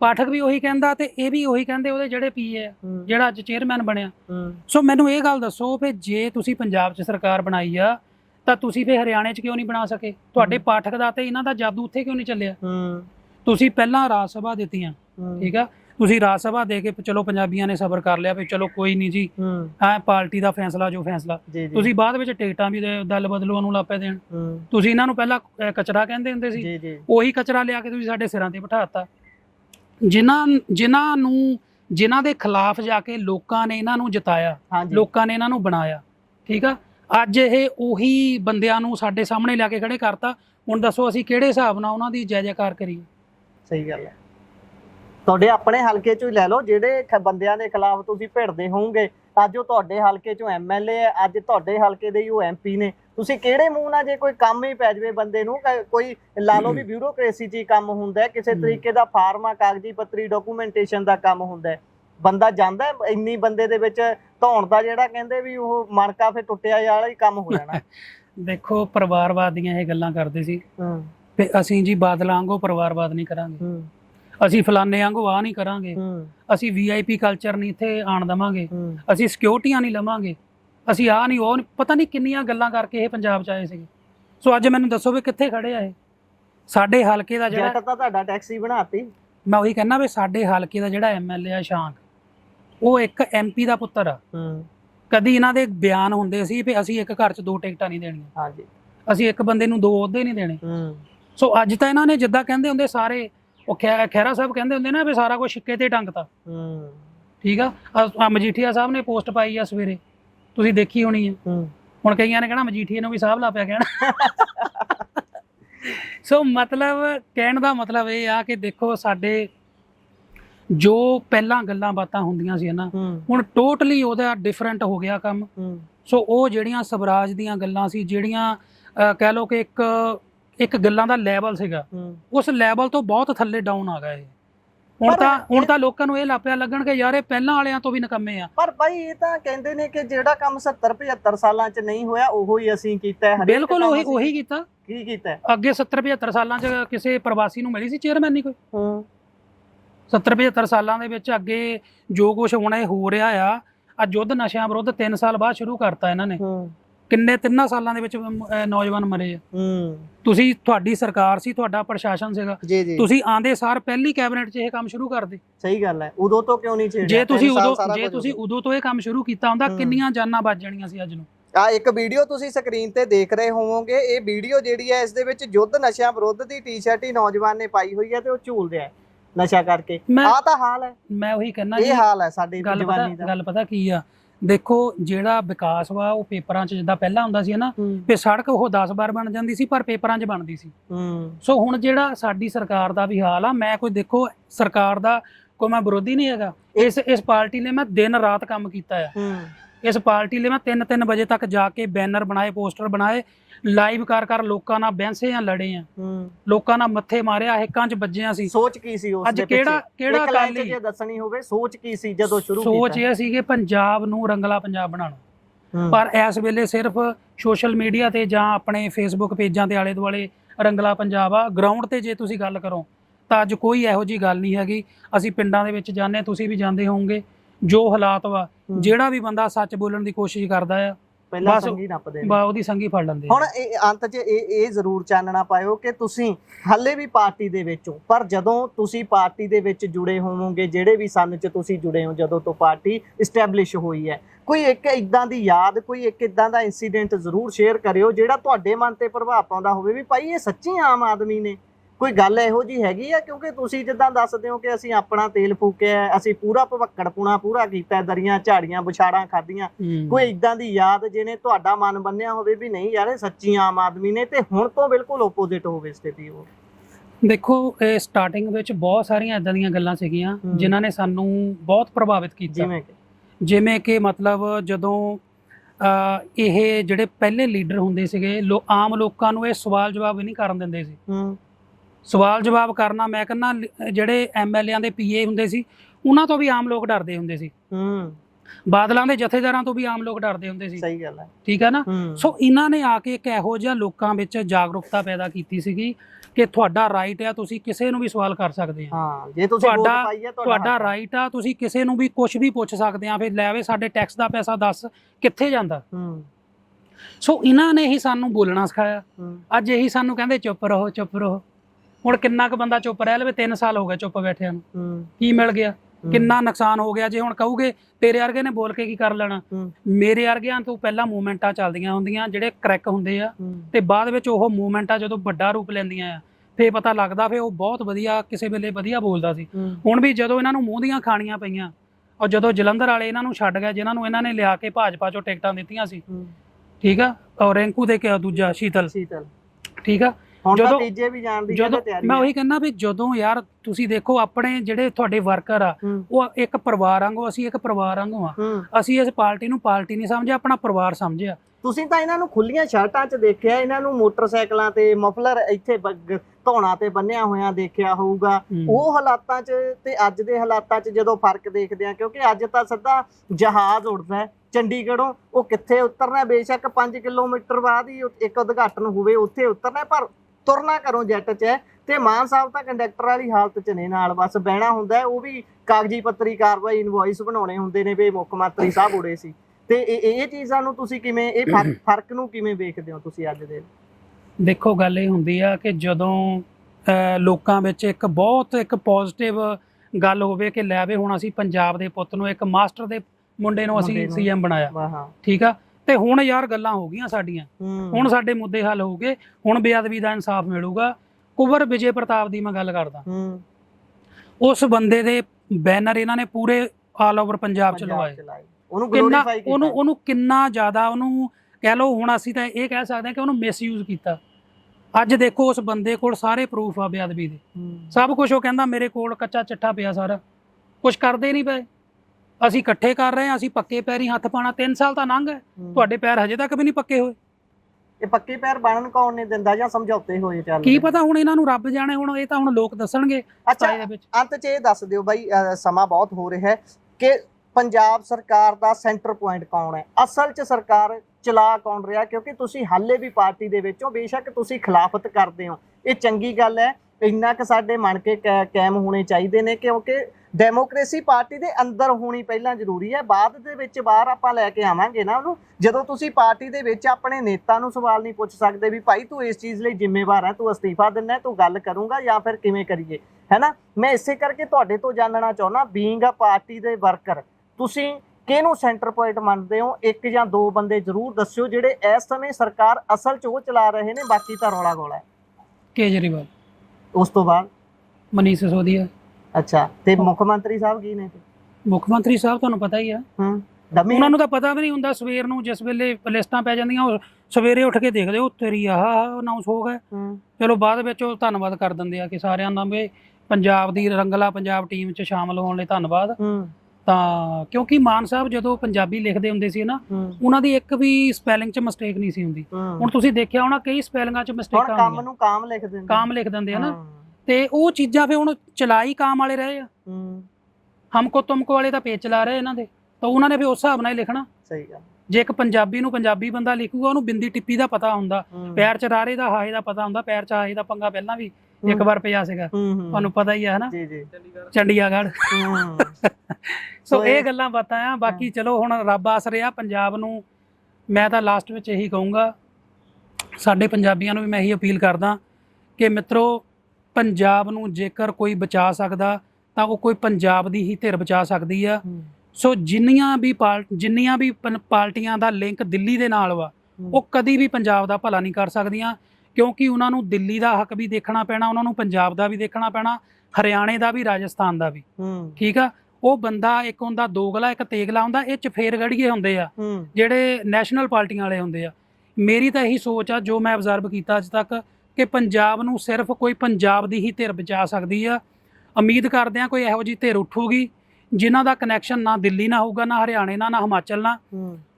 ਪਾਠਕ ਵੀ ਉਹੀ ਕਹਿੰਦਾ ਤੇ ਇਹ ਵੀ ਉਹੀ ਕਹਿੰਦੇ ਉਹਦੇ ਜਿਹੜੇ ਪੀਏ ਆ ਜਿਹੜਾ ਅੱਜ ਚੇਅਰਮੈਨ ਬਣਿਆ। ਸੋ ਮੈਨੂੰ ਇਹ ਗੱਲ ਦੱਸੋ ਵੀ ਜੇ ਤੁਸੀਂ ਪੰਜਾਬ 'ਚ ਸਰਕਾਰ ਬਣਾਈ ਆ ਤਾਂ ਤੁਸੀਂ ਫੇ ਹਰਿਆਣੇ 'ਚ ਕਿਉਂ ਨਹੀਂ ਬਣਾ ਸਕੇ? ਤੁਹਾਡੇ। ਪਾਠਕ ਦਾ ਤੇ ਇਹਨਾਂ ਦਾ ਜਾਦੂ ਉੱਥੇ ਕਿਉਂ ਨਹੀਂ ਚੱਲਿਆ? ਤੁਸੀਂ ਪਹਿਲਾਂ ਰਾਜ ਸਭਾ ਦਿੱਤੀਆਂ ਠੀਕ ਆ? ਤੁਸੀਂ ਰਾਜ ਸਭਾ ਦੇ ਕੇ ਚਲੋ ਪੰਜਾਬੀਆਂ ਨੇ ਸਬਰ ਕਰ ਲਿਆ ਵੀ ਚਲੋ ਕੋਈ ਨਹੀਂ ਜੀ। ਹੂੰ। ਐ ਪਾਰਟੀ ਦਾ ਫੈਸਲਾ ਜੋ ਫੈਸਲਾ। ਤੁਸੀਂ ਬਾਅਦ ਵਿੱਚ ਟਿਕਟਾਂ ਵੀ ਦਲ ਬਦਲੂਆਂ ਨੂੰ ਲਾਪੇ ਦੇਣ। ਤੁਸੀਂ ਇਹਨਾਂ ਨੂੰ ਪਹਿਲਾਂ ਕਚਰਾ ਕਹਿੰਦੇ ਹੁੰਦੇ ਸੀ। ਉਹੀ ਕਚਰਾ ਲਿਆ ਕੇ ਤੁਸੀਂ ਸਾਡੇ ਸਿਰਾਂ ਤੇ ਬਿਠਾਤਾ। ਜਿਨ੍ਹਾਂ ਜਿਨ੍ਹਾਂ ਨੂੰ ਜਿਨ੍ਹਾਂ ਦੇ ਖਿਲਾਫ ਜਾ ਕੇ ਲੋਕਾਂ ਨੇ ਇਹਨਾਂ ਨੂੰ ਜਿਤਾਇਆ ਲੋਕਾਂ ਨੇ ਇਹਨਾਂ ਨੂੰ ਬਣਾਇਆ। ਠੀਕ ਆ? ਅੱਜ ਇਹ ਉਹੀ ਬੰਦਿਆਂ ਨੂੰ ਸਾਡੇ ਸਾਹਮਣੇ ਲਿਆ ਕੇ ਖੜੇ ਕਰਤਾ। ਹੁਣ ਦੱਸੋ ਅਸੀਂ ਕਿਹੜੇ ਹਿਸਾਬ ਨਾਲ ਉਹਨਾਂ ਦੀ ਜੈ ਜੈਕਾਰ ਕਰੀਏ? ਸਹੀ ਗੱਲ ਹੈ ਤੁਹਾਡੇ ਆਪਣੇ ਹਲਕੇ ਚੋਂ ਹੀ ਲੈ ਲਓ ਜਿਹੜੇ ਖ- ਬੰਦਿਆਂ ਦੇ ਖਿਲਾਫ ਤੁਸੀਂ ਭਿੜਦੇ ਹੋਵੋਗੇ ਅੱਜ ਉਹ ਤੁਹਾਡੇ ਹਲਕੇ ਚੋਂ ਐਮਐਲਏ ਹੈ ਅੱਜ ਤੁਹਾਡੇ ਹਲਕੇ ਦੇ ਹੀ ਉਹ ਐਮਪੀ ਨੇ। ਤੁਸੀਂ ਕਿਹੜੇ ਮੂੰਹ ਨਾਲ ਜੇ ਕੋਈ ਕੰਮ ਹੀ ਪੈ ਜਾਵੇ ਬੰਦੇ ਨੂੰ ਕ- ਕੋਈ ਲਾ ਲਓ ਵੀ ਬਿਊਰੋਕ੍ਰੇਸੀ 'ਚ ਹੀ ਕੰਮ ਹੁੰਦਾ ਹੈ ਕਿਸੇ। ਤਰੀਕੇ ਦਾ ਫਾਰਮਾ ਕਾਗਜ਼ੀ ਪੱਤਰੀ ਡਾਕੂਮੈਂਟੇਸ਼ਨ ਦਾ ਕੰਮ ਹੁੰਦਾ ਹੈ। ਬੰਦਾ ਜਾਂਦਾ ਹੈ, ਇੰਨੀ ਬੰਦੇ ਦੇ ਵਿੱਚ ਧੌਣ ਦਾ ਜਿਹੜਾ ਕਹਿੰਦੇ ਵੀ ਉਹ ਮਣਕਾ ਫਿਰ ਟੁੱਟਿਆ ਵਾਲਾ ਹੀ ਕੰਮ ਹੋ ਜਾਣਾ। ਦੇਖੋ ਪਰਿਵਾਰਵਾਦ ਦੀਆਂ ਇਹ ਗੱਲਾਂ ਕਰਦੇ ਸੀ। ਹੂੰ। ਤੇ ਅਸੀਂ ਜੀ ਬਾਦਲਾਂ ਵਾਂਗੂ ਪਰਿਵਾਰਵਾਦ ਨਹੀਂ ਕਰਾਂਗੇ। ਹੂੰ। ਅਸੀਂ ਫਲਾਣੇ ਵਾਂਗੂ ਆ ਨਹੀਂ ਕਰਾਂਗੇ। ਅਸੀਂ ਵੀਆਈਪੀ ਕਲਚਰ ਨਹੀਂ ਇੱਥੇ ਆਣ ਦਵਾਂਗੇ। ਅਸੀਂ ਸਿਕਿਉਰਟੀਆਂ ਨਹੀਂ ਲਵਾਂਗੇ। ਅਸੀਂ ਆ ਨਹੀਂ ਉਹ ਪਤਾ ਨਹੀਂ ਕਿੰਨੀਆਂ ਗੱਲਾਂ ਕਰਕੇ ਇਹ ਪੰਜਾਬ ਚ ਆਏ ਸੀਗੇ। ਸੋ ਅੱਜ ਮੈਨੂੰ ਦੱਸੋ ਵੀ ਕਿੱਥੇ ਖੜੇ ਆ ਇਹ? ਸਾਡੇ ਹਲਕੇ ਦਾ ਜਿਹੜਾ ਜੱਟ ਤਾਂ ਤੁਹਾਡਾ ਟੈਕਸੀ ਬਣਾਤੀ। ਮੈਂ ਉਹੀ ਕਹਿੰਦਾ ਵੀ ਸਾਡੇ ਹਲਕੇ ਦਾ ਜਿਹੜਾ ਐਮਐਲਏ ਆ ਸ਼ਾਂਕ ਉਹ ਇੱਕ ਐਮਪੀ ਦਾ ਪੁੱਤਰ ਆ। ਕਦੀ ਇਹਨਾਂ ਦੇ ਬਿਆਨ ਹੁੰਦੇ ਸੀ ਵੀ ਅਸੀਂ ਇੱਕ ਘਰ 'ਚ ਦੋ ਟਿਕਟਾਂ ਨਹੀਂ ਦੇਣੀਆਂ। ਹਾਂਜੀ। ਅਸੀਂ ਇੱਕ ਬੰਦੇ ਨੂੰ ਦੋ ਅਹੁਦੇ ਨਹੀਂ ਦੇਣੇ। ਹੂੰ। ਸੋ ਅੱਜ ਤਾਂ ਇਹਨਾਂ ਨੇ ਜਿੱਦਾਂ ਕਹਿੰਦੇ ਹੁੰਦੇ ਸਾਰੇ ਉਹ ਖੈ- ਖਹਿਰਾ ਸਾਹਿਬ ਕਹਿੰਦੇ ਹੁੰਦੇ ਨਾ ਵੀ ਸਾਰਾ ਕੁਝ ਛਿੱਕੇ ਤੇ ਟੰਗਤਾ ਹੂੰ। ਠੀਕ ਆ? ਆਹ- ਮਜੀਠੀਆ ਸਾਹਿਬ ਨੇ ਪੋਸਟ ਪਾਈ ਆ ਸਵੇਰੇ। ਤੁਸੀਂ ਦੇਖੀ ਹੋਣੀ ਹੈ ਹੂੰ। ਹੁਣ ਕਈਆਂ ਨੇ ਕਹਿਣਾ ਮਜੀਠੀਏ ਨੂੰ ਵੀ ਸਾਹਬ ਲਾ ਪਿਆ ਕਹਿਣਾ। ਸੋ ਮਤਲਬ ਕਹਿਣ ਦਾ ਮਤਲਬ ਇਹ ਆ ਕਿ ਦੇਖੋ ਸਾਡੇ ਜੋ ਪਹਿਲਾਂ ਗੱਲਾਂ ਬਾਤਾਂ ਹੁੰਦੀਆਂ ਸੀ ਨਾ ਹੂੰ। ਹੁਣ ਟੋਟਲੀ ਉਹਦਾ ਡਿਫਰੈਂਟ ਹੋ ਗਿਆ ਕੰਮ। ਹੂੰ। ਸੋ ਉਹ ਜਿਹੜੀਆਂ ਸਵਰਾਜ ਦੀਆਂ ਗੱਲਾਂ ਸੀ ਜਿਹੜੀਆਂ ਅਹ, ਕਹਿ ਲਓ ਕਿ ਇੱਕ ਇੱਕ ਗੱਲਾਂ ਦਾ ਲੈਵਲ ਸੀਗਾ। ਉਸ ਲੈਵਲ ਤੋਂ ਬਹੁਤ ਥੱਲੇ ਡਾਊਨ ਆ ਗਿਆ ਇਹ। ਹੁਣ ਤਾਂ ਹੁਣ ਤਾਂ ਲੋਕਾਂ ਨੂੰ ਇਹ ਲਾਪਿਆ ਲੱਗਣ ਕਿ ਯਾਰ ਇਹ ਪਹਿਲਾਂ ਵਾਲਿਆਂ ਤੋਂ ਵੀ ਨਕੰਮੇ ਆ। ਪਰ ਭਾਈ ਇਹ ਤਾਂ ਕਹਿੰਦੇ ਨੇ ਕਿ ਜਿਹੜਾ ਕੰਮ 70 75 ਸਾਲਾਂ 'ਚ ਨਹੀਂ ਹੋਇਆ ਉਹੋ ਹੀ ਅਸੀਂ ਕੀਤਾ ਹੈ। ਬਿਲਕੁਲ ਉਹੀ ਉਹੀ ਕੀਤਾ। ਕੀ ਕੀਤਾ? ਅੱਗੇ 70 75 ਸਾਲਾਂ 'ਚ ਕਿਸੇ ਪ੍ਰਵਾਸੀ ਨੂੰ ਮਿਲੀ ਸੀ ਚੇਅਰਮੈਨ ਨਹੀਂ ਕੋਈ? ਹੂੰ। 70 75 ਸਾਲਾਂ ਦੇ ਵਿੱਚ ਅੱਗੇ ਜੋ ਕੁਝ ਹੁਣ ਇਹ ਹੋ ਰਿਹਾ ਆ ਆ ਯੁੱਧ ਨਸ਼ਿਆਂ ਵਿਰੁੱਧ 3 ਸਾਲ ਬਾਅਦ ਸ਼ੁਰੂ ਕਰਤਾ ਇਹਨਾਂ ਨੇ। ਹੂੰ। ਕਿੰਨੇ ਤਿੰਨਾਂ ਸਾਲਾਂ ਦੇ ਵਿੱਚ ਅਹ, ਨੌਜਵਾਨ ਮਰੇ ਆ। ਹੂੰ। ਤੁਸੀਂ ਤੁਹਾਡੀ ਸਰਕਾਰ ਸੀ ਤੁਹਾਡਾ ਪ੍ਰਸ਼ਾਸਨ ਸੀਗਾ। ਜੀ ਜੀ। ਤੁਸੀਂ ਆਂਦੇ ਸਾਰ ਪਹਿਲੀ ਕੈਬਨਿਟ 'ਚ ਇਹ ਕੰਮ ਸ਼ੁਰੂ ਕਰਦੇ। ਸਹੀ ਗੱਲ ਹੈ। ਉਦੋਂ ਤੋਂ ਕਿਉਂ ਨਹੀਂ ਛੇੜਿਆ? ਜੇ ਤੁਸੀਂ ਤਿੰਨ ਸਾਲ ਉਦੋਂ ਸਾਰਾ ਜੇ ਕੁਝ ਤੁਸੀਂ ਉਦੋਂ ਤੋਂ ਇਹ ਕੰਮ ਸ਼ੁਰੂ ਕੀਤਾ ਹੁੰਦਾ। ਕਿੰਨੀਆਂ ਜਾਨਾਂ ਬਚ ਜਾਣੀਆਂ ਸੀ ਅੱਜ ਨੂੰ। ਆ ਇੱਕ ਵੀਡੀਓ ਤੁਸੀਂ ਸਕਰੀਨ ਤੇ ਦੇਖ ਰਹੇ ਹੋਵੋਗੇ। ਇਹ ਵੀਡੀਓ ਜਿਹੜੀ ਹੈ ਇਸ ਦੇ ਵਿੱਚ ਯੁੱਧ ਨਸ਼ਿਆਂ ਵਿਰੁੱਧ ਦੀ ਟੀ-ਸ਼ਰਟ ਹੀ ਨੌਜਵਾਨ ਨੇ ਪਾਈ ਹੋਈ ਹੈ ਤੇ ਉਹ ਝੂਲ ਰਿਹਾ ਹੈ ਨਸ਼ਾ ਕਰਕੇ। ਮੈਂ ਆ ਤਾਂ ਹਾਲ ਹੈ। ਮੈਂ ਉਹੀ ਕਹਿੰਦਾ ਇਹ ਹਾਲ ਹੈ ਸਾਡੀ ਗੱਲ ਪਤਾ ਜਵਾਨੀ ਦਾ। ਗੱਲ ਪਤਾ ਕੀ ਆ? ਦੇਖੋ ਜਿਹੜਾ ਵਿਕਾਸ ਵਾ ਉਹ ਪੇਪਰਾਂ 'ਚ ਜਿੱਦਾਂ ਪਹਿਲਾਂ ਹੁੰਦਾ ਸੀ ਨਾ ਵੀ ਸੜਕ ਉਹ 10 ਵਾਰ ਬਣ ਜਾਂਦੀ ਸੀ ਪਰ ਪੇਪਰਾਂ 'ਚ ਬਣਦੀ ਸੀ। ਹੂੰ। ਸੋ ਹੁਣ ਜਿਹੜਾ ਸਾਡੀ ਸਰਕਾਰ ਦਾ ਵੀ ਹਾਲ ਆ ਮੈਂ ਕੋਈ ਦੇਖੋ ਸਰਕਾਰ ਦਾ ਕੋਈ ਮੈਂ ਵਿਰੋਧੀ ਨਹੀਂ ਹੈਗਾ। ਇਸ ਇਸ ਪਾਰਟੀ ਲਈ ਮੈਂ ਦਿਨ ਰਾਤ ਕੰਮ ਕੀਤਾ ਆ। ਹੂੰ। ਇਸ ਪਾਰਟੀ ਲਈ ਮੈਂ 3-3 ਵਜੇ ਤੱਕ ਜਾ ਕੇ ਬੈਨਰ ਬਣਾਏ ਪੋਸਟਰ ਬਣਾਏ ਲਾਈਵ ਕਰ ਕਰ ਲੋਕਾਂ ਨਾਲ ਬੈਂਸੇ ਆ ਲੜੇ ਆ। ਹੂੰ। ਲੋਕਾਂ ਨਾਲ ਮੱਥੇ ਮਾਰਿਆ ਹਿੱਕਾਂ 'ਚ ਵੱਜਿਆ ਸੀ। ਸੋਚ ਕੀ ਸੀ ਉਸ ਅੱਜ ਦੇ ਕਿਹੜਾ ਪਿੱਛੇ? ਕਿਹੜਾ ਇੱਕ line 'ਚ ਅਕਾਲੀ? ਜੇ ਦੱਸਣੀ ਹੋਵੇ ਸੋਚ ਕੀ ਸੀ ਜਦੋਂ ਸ਼ੁਰੂ ਕੀਤਾ? ਸੋਚ ਇਹ ਸੀ ਕਿ ਪੰਜਾਬ ਨੂੰ ਰੰਗਲਾ ਪੰਜਾਬ ਬਣਾਉਣਾ। ਹੂੰ। ਪਰ ਇਸ ਵੇਲੇ ਸਿਰਫ ਸੋਸ਼ਲ ਮੀਡੀਆ ਤੇ ਜਾਂ ਆਪਣੇ ਫੇਸਬੁੱਕ ਪੇਜਾਂ ਤੇ ਆਲੇ ਦੁਆਲੇ ਰੰਗਲਾ ਪੰਜਾਬ ਆ। ਗਰਾਊਂਡ ਤੇ ਜੇ ਤੁਸੀਂ ਗੱਲ ਕਰੋ ਤਾਂ ਅੱਜ ਕੋਈ ਇਹੋ ਜੀ ਗੱਲ ਨਹੀਂ ਹੈਗੀ। ਅਸੀਂ ਪਿੰਡਾਂ ਦੇ ਵਿੱਚ ਜਾਂਦੇ ਤੁਸੀਂ ਵੀ ਜਾਂਦੇ ਹੋਵੋਗੇ। ਜੋ ਹਾਲਾਤ ਵਾ ਹੂੰ। ਜਿਹੜਾ ਵੀ ਬੰਦਾ ਸੱਚ ਬੋਲਣ ਦੀ ਕੋਸ਼ਿਸ਼ ਕਰਦਾ ਆ ਪਹਿਲਾਂ ਬਸ- ਸੰਗੀ ਨੱਪਦੇ ਨੇ ਬਾ ਉਹਦੀ ਸੰਗੀ ਫੜ ਲੈਂਦੇ ਆ। ਹੁਣ ਇਹ ਅੰਤ 'ਚ ਇਹ ਇਹ ਜ਼ਰੂਰ ਚਾਨਣਾ ਪਾਇਓ ਕਿ ਤੁਸੀਂ ਹੱਲੇ ਵੀ ਪਾਰਟੀ ਦੇ ਵਿੱਚ ਹੋ ਪਰ ਜਦੋਂ ਤੁਸੀਂ ਪਾਰਟੀ ਦੇ ਵਿੱਚ ਜੁੜੇ ਹੋਵੋਗੇ ਜਿਹੜੇ ਵੀ ਸੰਨ 'ਚ ਤੁਸੀਂ ਜੁੜੇ ਹੋ ਜਦੋਂ ਤੋਂ ਪਾਰਟੀ ਇਸਟੈਬਲਿਸ਼ ਹੋਈ ਹੈ ਕੋਈ ਇੱਕ ਇਦਾਂ ਦੀ ਯਾਦ ਕੋਈ ਇੱਕ ਇਦਾਂ ਦਾ ਇਨਸੀਡੈਂਟ ਜ਼ਰੂਰ ਸ਼ੇਅਰ ਕਰਿਓ ਜਿਹੜਾ ਤੁਹਾਡੇ ਮਨ ਤੇ ਪ੍ਰਭਾਵ ਪਾਉਂਦਾ ਹੋਵੇ ਵੀ ਭਾਈ ਇਹ ਸੱਚੀ ਆਮ ਆਦਮੀ ਨੇ ਕੋਈ ਗੱਲ ਇਹੋ ਜੀ ਹੈਗੀ ਆ? ਕਿਉਂਕਿ ਤੁਸੀਂ ਜਿੱਦਾਂ ਦੱਸਦੇ ਹੋ ਕਿ ਅਸੀਂ ਆਪਣਾ ਤੇਲ ਫੂਕਿਆ ਅਸੀਂ ਪੂਰਾ ਭਵੱਕੜਪੁਣਾ ਪੂਰਾ ਕੀਤਾ ਦਰੀਆਂ ਝਾੜੀਆਂ ਵਿਛਾੜਾਂ ਖਾਧੀਆਂ। ਕੋਈ ਇਦਾਂ ਦੀ ਯਾਦ ਜਿਹਨੇ ਤੁਹਾਡਾ ਮਨ ਬੰਨਿਆ ਹੋਵੇ ਵੀ ਨਹੀਂ ਯਾਰ ਇਹ ਸੱਚੀ ਆਮ ਆਦਮੀ ਨੇ ਤੇ ਹੁਣ ਤੋਂ ਬਿਲਕੁਲ ਆਪੋਜ਼ਿਟ ਹੋਵੇ ਸਥਿਤੀ ਉਹ। ਦੇਖੋ ਇਹ ਸਟਾਰਟਿੰਗ ਵਿੱਚ ਬਹੁਤ ਸਾਰੀਆਂ ਇਦਾਂ ਦੀਆਂ ਗੱਲਾਂ ਸੀਗੀਆਂ। ਜਿਨ੍ਹਾਂ ਨੇ ਸਾਨੂੰ ਬਹੁਤ ਪ੍ਰਭਾਵਿਤ ਕੀਤਾ। ਜਿਵੇਂ ਕਿ? ਜਿਵੇਂ ਕਿ ਮਤਲਬ ਜਦੋਂ ਇਹ ਜਿਹੜੇ ਪਹਿਲੇ ਲੀਡਰ ਹੁੰਦੇ ਸੀਗੇ ਲੋ ਆਮ ਲੋਕਾਂ ਨੂੰ ਇਹ ਸਵਾਲ ਜਵਾਬ ਨਹੀਂ ਕਰਨ ਦਿੰਦੇ ਸੀ। ਹੂੰ। ਸਵਾਲ ਜਵਾਬ ਕਰਨਾ ਮੈਂ ਕਹਿੰਦਾ ਜਿਹੜੇ ਐਮਐਲਏਆਂ ਦੇ ਪੀਏ ਹੁੰਦੇ ਸੀ ਉਹਨਾਂ ਤੋਂ ਵੀ ਆਮ ਲੋਕ ਡਰਦੇ ਹੁੰਦੇ ਸੀ। ਹੂੰ। ਬਾਦਲਾਂ ਦੇ ਜਥੇਦਾਰਾਂ ਤੋਂ ਵੀ ਆਮ ਲੋਕ ਡਰਦੇ ਹੁੰਦੇ ਸੀ। ਸਹੀ ਗੱਲ ਹੈ। ਠੀਕ ਹੈ ਨਾ? ਸੋ ਇਹਨਾਂ ਨੇ ਆ ਕੇ ਇੱਕ ਇਹੋ ਜਿਹਾ ਲੋਕਾਂ ਵਿੱਚ ਜਾਗਰੂਕਤਾ ਪੈਦਾ ਕੀਤੀ ਸੀਗੀ ਕਿ ਤੁਹਾਡਾ ਰਾਈਟ ਆ ਤੁਸੀਂ ਕਿਸੇ ਨੂੰ ਵੀ ਸਵਾਲ ਕਰ ਸਕਦੇ ਆ। ਹਾਂ ਜੇ ਤੁਸੀਂ ਵੋਟ ਪਾਈ ਹੈ ਤੁਹਾਡਾ। ਰਾਈਟ ਆ ਤੁਸੀਂ ਕਿਸੇ ਨੂੰ ਵੀ ਕੁਝ ਵੀ ਪੁੱਛ ਸਕਦੇ ਆ ਫਿਰ ਲੈ ਵੇ ਸਾਡੇ ਟੈਕਸ ਦਾ ਪੈਸਾ ਦੱਸ ਕਿੱਥੇ ਜਾਂਦਾ? ਹੂੰ। ਸੋ ਇਹਨਾਂ ਨੇ ਹੀ ਸਾਨੂੰ ਬੋਲਣਾ ਸਿਖਾਇਆ। ਅੱਜ ਇਹੀ ਸਾਨੂੰ ਕਹਿੰਦੇ ਚੁੱਪ ਰਹੋ ਚੁੱਪ ਰਹੋ। ਹੁਣ ਕਿੰਨਾ ਕੁ ਬੰਦਾ ਚੁੱਪ ਰਹਿ ਲਵੇ 3 ਸਾਲ ਹੋ ਗਏ ਚੁੱਪ ਬੈਠਿਆਂ ਨੂੰ। ਹੂੰ। ਕੀ ਮਿਲ ਗਿਆ? ਕਿੰਨਾ ਨੁਕਸਾਨ ਹੋ ਗਿਆ? ਜੇ ਹੁਣ ਕਹੂਗੇ ਤੇਰੇ ਵਰਗੇ ਨੇ ਬੋਲ ਕੇ ਕੀ ਕਰ ਲੈਣਾ? ਮੇਰੇ ਵਰਗਿਆਂ ਤੋਂ ਪਹਿਲਾਂ ਮੂਵਮੈਂਟਾਂ ਚੱਲਦੀਆਂ ਹੁੰਦੀਆਂ ਜਿਹੜੇ ਕਰੈਕ ਹੁੰਦੇ ਆ। ਤੇ ਬਾਅਦ ਵਿੱਚ ਉਹ ਮੂਵਮੈਂਟਾਂ ਜਦੋਂ ਵੱਡਾ ਰੂਪ ਲੈਂਦੀਆਂ ਆ ਫੇ ਪਤਾ ਲੱਗਦਾ ਫੇ ਉਹ ਬਹੁਤ ਵਧੀਆ ਕਿਸੇ ਵੇਲੇ ਵਧੀਆ ਬੋਲਦਾ ਸੀ। ਹੁਣ ਵੀ ਜਦੋਂ ਇਹਨਾਂ ਨੂੰ ਮੂੰਹ ਦੀਆਂ ਖਾਣੀਆਂ ਪਈਆਂ ਔਰ ਜਦੋਂ ਜਲੰਧਰ ਵਾਲੇ ਇਹਨਾਂ ਨੂੰ ਛੱਡ ਗਏ ਜਿਨ੍ਹਾਂ ਨੂੰ ਇਹਨਾਂ ਨੇ ਲਿਆ ਕੇ ਭਾਜਪਾ ਚੋਂ ਟਿਕਟਾਂ ਦਿੱਤੀਆਂ ਸੀ ਠੀਕ ਆ? ਔਰ ਰਿੰਕੂ ਦੇ ਕਿ ਦੂਜਾ ਸ਼ੀਤਲ। ਸ਼ੀਤਲ। ਠੀਕ ਆ? ਹੁਣ ਤਾਂ ਜਦੋਂ- ਤੀਜੇ ਵੀ ਜਾਣ ਦੀ ਜਦੋਂ ਤਿਆਰੀ ਮੈਂ। ਉਹੀ ਕਹਿੰਦਾ ਵੀ ਜਦੋਂ ਯਾਰ ਤੁਸੀਂ ਦੇਖੋ ਆਪਣੇ ਜਿਹੜੇ ਤੁਹਾਡੇ ਵਰਕਰ ਆ ਉਹ ਇੱਕ ਪਰਿਵਾਰ ਵਾਂਗੂ ਅਸੀਂ ਇੱਕ ਪਰਿਵਾਰ ਵਾਂਗੂ ਆ ਅਸੀਂ ਇਸ ਪਾਰਟੀ ਨੂੰ ਪਾਰਟੀ ਨਹੀਂ ਸਮਝਿਆ ਆਪਣਾ ਪਰਿਵਾਰ ਸਮਝਿਆ ਤੁਸੀਂ ਤਾਂ ਇਹਨਾਂ ਨੂੰ ਖੁੱਲੀਆਂ ਸ਼ਰਟਾਂ 'ਚ ਦੇਖਿਆ ਇਹਨਾਂ ਨੂੰ ਮੋਟਰਸਾਈਕਲਾਂ ਤੇ ਮਫਲਰ ਇੱਥੇ ਧੌਣਾ ਤੇ ਬੰਨਿਆ ਹੋਇਆ ਦੇਖਿਆ ਹੋਊਗਾ। ਉਹ ਹਾਲਾਤਾਂ 'ਚ ਤੇ ਅੱਜ ਦੇ ਹਾਲਾਤਾਂ 'ਚ ਜਦੋਂ ਫ਼ਰਕ ਦੇਖਦੇ ਆ ਕਿਉਂਕਿ ਅੱਜ ਤਾਂ ਸਿੱਧਾ ਜਹਾਜ਼ ਉੱਡਦਾ ਹੈ ਚੰਡੀਗੜ੍ਹੋਂ ਉਹ ਕਿੱਥੇ ਉਤਰਨਾ? ਬੇਸ਼ੱਕ 5 ਕਿਲੋਮੀਟਰ ਬਾਅਦ ਹੀ ਇੱਕ ਉਦਘਾਟਨ ਹੋਵੇ ਉੱਥੇ ਉਤਰਨਾ ਪਰ ਤੁਰਨਾ ਕਰੋ ਜੈਟ 'ਚ ਹੈ ਤੇ ਮਾਨ ਸਾਹਿਬ ਤਾਂ ਕੰਡਕਟਰ ਵਾਲੀ ਹਾਲਤ 'ਚ ਨੇ ਨਾਲ ਬਸ ਬਹਿਣਾ ਹੁੰਦਾ ਉਹ ਵੀ ਕਾਗਜ਼ੀ ਪੱਤਰੀ ਕਾਰਵਾਈ ਇਨਵੋਇਸ ਬਣਾਉਣੇ ਹੁੰਦੇ ਨੇ ਵੀ ਮੁੱਖ ਮੰਤਰੀ ਸਾਹਿਬ ਉੜੇ ਸੀ। ਤੇ ਇਹ ਇਹ ਚੀਜ਼ਾਂ ਨੂੰ ਤੁਸੀਂ ਕਿਵੇਂ ਇਹ ਫ਼ਰਕ ਨੂੰ ਕਿਵੇਂ ਵੇਖਦੇ ਹੋ ਤੁਸੀਂ ਅੱਜ ਦੇ? ਦੇਖੋ ਗੱਲ ਇਹ ਹੁੰਦੀ ਆ ਕਿ ਜਦੋਂ ਲੋਕਾਂ ਵਿੱਚ ਇੱਕ ਬਹੁਤ ਇੱਕ ਪੋਜ਼ਿਟਿਵ ਗੱਲ ਹੋਵੇ ਕਿ ਲੈ ਵੇ ਹੁਣ ਅਸੀਂ ਪੰਜਾਬ ਦੇ ਪੁੱਤ ਨੂੰ ਇੱਕ ਮਾਸਟਰ ਦੇ ਮੁੰਡੇ ਨੂੰ ਅਸੀਂ। ਸੀਐਮ ਬਣਾਇਆ। ਠੀਕ ਆ? ਤੇ ਹੁਣ ਯਾਰ ਗੱਲਾਂ ਹੋ ਗਈਆਂ ਸਾਡੀਆਂ। ਹੁਣ ਸਾਡੇ ਮੁੱਦੇ ਹੱਲ ਹੋ ਗਏ ਹੁਣ ਬੇਅਦਬੀ ਦਾ ਇਨਸਾਫ ਮਿਲੂਗਾ। ਕੁਵਰ ਵਿਜੇ ਪ੍ਰਤਾਪ ਦੀ ਮੈਂ ਗੱਲ ਕਰਦਾ। ਉਸ ਬੰਦੇ ਦੇ ਬੈਨਰ ਇਹਨਾਂ ਨੇ ਪੂਰੇ ਆਲ ਓਵਰ ਪੰਜਾਬ ਚ ਲਵਾਏ। ਉਹਨੂੰ ਗਲੋਰੀਫਾਈ ਕੀਤਾ। ਉਹਨੂੰ ਉਹਨੂੰ ਕਿੰਨਾ ਜ਼ਿਆਦਾ ਉਹਨੂੰ ਕਹਿ ਲਓ ਹੁਣ ਅਸੀਂ ਤਾਂ ਇਹ ਕਹਿ ਸਕਦੇ ਹਾਂ ਕਿ ਉਹਨੂੰ ਮਿਸਯੂਜ਼ ਕੀਤਾ। ਅੱਜ ਦੇਖੋ ਉਸ ਬੰਦੇ ਕੋਲ ਸਾਰੇ ਪ੍ਰੂਫ ਆ ਬੇਅਦਬੀ ਦੇ। ਸਭ ਕੁਝ ਉਹ ਕਹਿੰਦਾ ਮੇਰੇ ਕੋਲ ਕੱਚਾ ਚਿੱਠਾ ਪਿਆ ਸਾਰਾ। ਕੁਝ ਕਰਦੇ ਨਹੀਂ ਪਏ। ਅਸੀਂ ਇਕੱਠੇ ਕਰ ਰਹੇ ਹਾਂ ਅਸੀਂ ਪੱਕੇ ਪੈਰੀ ਹੱਥ ਪਾਣਾ 3 ਸਾਲ ਤਾਂ ਲੰਘ ਹੂੰ। ਤੁਹਾਡੇ ਪੈਰ ਹਜੇ ਤੱਕ ਵੀ ਨਹੀਂ ਪੱਕੇ ਹੋਏ। ਇਹ ਪੱਕੇ ਪੈਰ ਬਣਨ ਕੌਣ ਨਹੀਂ ਦਿੰਦਾ ਜਾਂ ਸਮਝੌਤੇ ਹੋਏ ਚੱਲ ਕੀ ਪਤਾ ਹੁਣ ਇਹਨਾਂ ਨੂੰ ਰੱਬ ਜਾਣੇ ਹੁਣ ਇਹ ਤਾਂ ਹੁਣ ਲੋਕ ਦੱਸਣਗੇ ਅੱਛਾ ਅੰਤ 'ਚ ਇਹ ਦੱਸ ਦਿਓ ਬਾਈ ਸਮਾਂ ਬਹੁਤ ਹੋ ਰਿਹਾ ਹੈ ਕਿ ਪੰਜਾਬ ਸਰਕਾਰ ਦਾ ਸੈਂਟਰ ਪੁਆਇੰਟ ਕੌਣ ਹੈ? ਅਸਲ 'ਚ ਸਰਕਾਰ ਚਲਾ ਕੌਣ ਰਿਹਾ? ਕਿਉਂਕਿ ਤੁਸੀਂ ਹਾਲੇ ਵੀ ਪਾਰਟੀ ਦੇ ਵਿੱਚੋਂ ਬੇਸ਼ੱਕ ਤੁਸੀਂ ਖਿਲਾਫਤ ਕਰਦੇ ਹੋ। ਇਹ ਚੰਗੀ ਗੱਲ ਹੈ ਇੰਨਾ ਕਿ ਸਾਡੇ ਮਨ ਕੈ- ਕਾਇਮ ਹੋਣੇ ਚਾਹੀਦੇ ਨੇ ਕਿਉਂਕਿ ਡੈਮੋਕ੍ਰੇਸੀ ਪਾਰਟੀ ਦੇ ਅੰਦਰ ਹੋਣੀ ਪਹਿਲਾਂ ਜ਼ਰੂਰੀ ਹੈ। ਬਾਅਦ ਦੇ ਵਿੱਚ ਬਾਹਰ ਆਪਾਂ ਲੈ ਕੇ ਆਵਾਂਗੇ ਨਾ ਉਹਨੂੰ। ਜਦੋਂ ਤੁਸੀਂ ਪਾਰਟੀ ਦੇ ਵਿੱਚ ਆਪਣੇ ਨੇਤਾ ਨੂੰ ਸਵਾਲ ਨਹੀਂ ਪੁੱਛ ਸਕਦੇ ਵੀ ਭਾਈ ਤੂੰ ਇਸ ਚੀਜ਼ ਲਈ ਜ਼ਿੰਮੇਵਾਰ ਹੈ ਤੂੰ ਅਸਤੀਫਾ ਹੈ, ਤੂੰ ਗੱਲ ਕਰੂੰਗਾ ਜਾਂ ਫਿਰ ਕਿਵੇਂ ਕਰੀਏ ਹੈਨਾ? ਮੈਂ ਇਸੇ ਕਰਕੇ ਤੁਹਾਡੇ ਤੋਂ ਜਾਣਨਾ ਚਾਹੁੰਦਾ ਬੀਇੰਗ ਅ ਪਾਰਟੀ ਦੇ ਵਰਕਰ ਤੁਸੀਂ ਕਿਹਨੂੰ ਸੈਂਟਰ ਪੁਆਇੰਟ ਮੰਨਦੇ ਹੋ? ਇੱਕ ਜਾਂ ਦੋ ਬੰਦੇ ਜ਼ਰੂਰ ਦੱਸਿਓ ਜਿਹੜੇ ਇਸ ਸਮੇਂ ਸਰਕਾਰ ਅਸਲ 'ਚ ਉਹ ਚਲਾ ਰਹੇ ਨੇ ਬਾਕੀ ਤਾਂ ਰੌਲਾ ਗੋਲਾ ਹੈ। ਕੇਜਰੀਵਾਲ। ਉਸ ਤੋਂ ਬਾਅਦ? ਮਨੀਸ਼ ਸਿਸੋਦੀਆ। ਅੱਛਾ ਤੇ ਮੁੱਖ ਮੰਤਰੀ ਸਾਹਿਬ ਕੀ ਨੇ? ਮੁੱਖ ਮੰਤਰੀ ਸਾਹਿਬ ਤੁਹਾਨੂੰ ਪਤਾ ਹੀ ਆ। ਹੂੰ ਉਹਨਾਂ ਨੂੰ ਤਾਂ ਪਤਾ ਵੀ ਨਹੀਂ ਹੁੰਦਾ ਸਵੇਰ ਨੂੰ ਜਿਸ ਵੇਲੇ ਲਿਸਟਾਂ ਪੈ ਜਾਂਦੀਆਂ ਉਹ ਸਵੇਰੇ ਉੱਠ ਕੇ ਦੇਖਦੇ ਉਹ ਤੇਰੀ ਆਹ ਅਨਾਉਂਸ ਹੋ ਗਿਆ। ਚਲੋ ਬਾਅਦ ਵਿੱਚ ਉਹ ਧੰਨਵਾਦ ਕਰ ਦਿੰਦੇ ਆ ਕਿ ਸਾਰਿਆਂ ਦਾ ਵੀ ਪੰਜਾਬ ਦੀ ਰੰਗਲਾ ਪੰਜਾਬ ਟੀਮ 'ਚ ਸ਼ਾਮਲ ਹੋਣ ਲਈ ਧੰਨਵਾਦ। ਹੂੰ। ਤਾਂ ਕਿਉਂਕਿ ਮਾਨ ਸਾਹਿਬ ਜਦੋਂ ਪੰਜਾਬੀ ਲਿਖਦੇ ਹੁੰਦੇ ਸੀ ਨਾ ਉਹਨਾਂ ਦੀ ਇੱਕ ਵੀ ਸਪੈਲਿੰਗ 'ਚ ਮਿਸਟੇਕ ਨਹੀਂ ਸੀ ਹੁੰਦੀ। ਹੁਣ ਤੁਸੀਂ ਦੇਖਿਆ ਹੋਣਾ ਕਈ ਸਪੈਲਿੰਗਾਂ 'ਚ ਹੁਣ ਮਿਸਟੇਕਾਂ ਕੰਮ ਹੁੰਦੀਆਂ ਨੂੰ ਕਾਮ ਲਿਖ ਦਿੰਦੇ ਕਾਮ ਲਿਖ ਦਿੰਦੇ ਆ ਨਾ। ਤੇ ਉਹ ਚੀਜ਼ਾਂ ਫੇ ਹੁਣ ਚਲਾਈ ਕਾਮ ਵਾਲੇ ਰਹੇ ਆ। ਹੂੰ। ਹਮਕੋ ਤੁਮਕੋ ਵਾਲੇ ਤਾਂ ਪੇਜ ਚਲਾ ਰਹੇ ਇਹਨਾਂ ਦੇ। ਤਾਂ ਉਹਨਾਂ ਨੇ ਫੇ ਉਸ ਹਿਸਾਬ ਨਾਲ ਹੀ ਲਿਖਣਾ। ਸਹੀ ਗੱਲ। ਜੇ ਇੱਕ ਪੰਜਾਬੀ ਨੂੰ ਪੰਜਾਬੀ ਬੰਦਾ ਲਿਖੂਗਾ ਉਹਨੂੰ ਬਿੰਦੀ ਟਿੱਪੀ ਦਾ ਪਤਾ ਹੁੰਦਾ। ਹੂੰ, ਪੈਰ ਚ ਰਾਰੇ ਦਾ ਹਾਏ ਦਾ ਪਤਾ ਹੁੰਦਾ। ਪੈਰ ਚ ਹਾਏ ਦਾ ਪੰਗਾ ਪਹਿਲਾਂ ਵੀ ਇੱਕ ਹੂੰ, ਵਾਰ ਪਿਆ ਸੀਗਾ। ਹੂੰ ਹੂੰ। ਤੁਹਾਨੂੰ ਪਤਾ ਹੀ ਹੈ ਹਨਾ? ਜੀ ਜੀ। ਚੰਡੀਗੜ੍ਹ। ਹੂੰ। ਸੋ ਸੋ ਇਹ ਇਹ- ਗੱਲਾਂ ਬਾਤਾਂ ਆ। ਬਾਕੀ ਚਲੋ ਹੁਣ ਰੱਬ ਆਸ ਰਿਹਾ ਪੰਜਾਬ ਨੂੰ। ਮੈਂ ਤਾਂ ਲਾਸਟ ਵਿੱਚ ਇਹੀ ਕਹੂੰਗਾ। ਸਾਡੇ ਪੰਜਾਬੀਆਂ ਨੂੰ ਵੀ ਮੈਂ ਇਹੀ ਅਪੀਲ ਕਰਦਾ ਕਿ ਮਿੱਤਰੋ ਪੰਜਾਬ ਨੂੰ ਜੇਕਰ ਕੋਈ ਬਚਾ ਸਕਦਾ ਤਾਂ ਉਹ ਕੋਈ ਪੰਜਾਬ ਦੀ ਹੀ ਧਿਰ ਬਚਾ ਸਕਦੀ ਆ। ਸੋ ਜਿੰਨੀਆਂ ਵੀ ਜਿੰਨੀਆਂ ਵੀ ਪਾਰਟੀਆਂ ਦਾ ਲਿੰਕ ਦਿੱਲੀ ਦੇ ਨਾਲ ਵਾ ਉਹ ਕਦੀ ਵੀ ਪੰਜਾਬ ਦਾ ਭਲਾ ਨਹੀਂ ਕਰ ਸਕਦੀਆਂ ਕਿਉਂਕਿ ਉਹਨਾਂ ਨੂੰ ਦਿੱਲੀ ਦਾ ਹੱਕ ਵੀ ਦੇਖਣਾ ਪੈਣਾ ਉਹਨਾਂ ਨੂੰ ਪੰਜਾਬ ਦਾ ਵੀ ਦੇਖਣਾ ਪੈਣਾ ਹਰਿਆਣੇ ਦਾ ਵੀ ਰਾਜਸਥਾਨ ਦਾ ਵੀ। ਠੀਕ ਆ? ਉਹ ਬੰਦਾ ਇੱਕ ਹੁੰਦਾ ਦੋਗਲਾ ਇੱਕ ਤੇਗਲਾ ਹੁੰਦਾ ਇਹ ਚਫੇਰਗੜੀਏ ਹੁੰਦੇ ਆ। ਜਿਹੜੇ ਨੈਸ਼ਨਲ ਪਾਰਟੀਆਂ ਵਾਲੇ ਹੁੰਦੇ ਆ। ਮੇਰੀ ਤਾਂ ਇਹੀ ਸੋਚ ਆ ਜੋ ਮੈਂ ਅਬਜ਼ਰਵ ਕੀਤਾ ਅੱਜ ਤੱਕ ਕਿ ਪੰਜਾਬ ਨੂੰ ਸਿਰਫ ਕੋਈ ਪੰਜਾਬ ਦੀ ਹੀ ਧਿਰ ਬਚਾ ਸਕਦੀ ਆ। ਉਮੀਦ ਕਰਦੇ ਆ ਕੋਈ ਇਹੋ ਜਿਹੀ ਧਿਰ ਉੱਠੂਗੀ ਜਿਨ੍ਹਾਂ ਦਾ ਕਨੈਕਸ਼ਨ ਨਾ ਦਿੱਲੀ ਨਾਲ ਹੋਊਗਾ ਨਾ ਹਰਿਆਣੇ ਨਾਲ ਨਾ ਹਿਮਾਚਲ ਨਾਲ।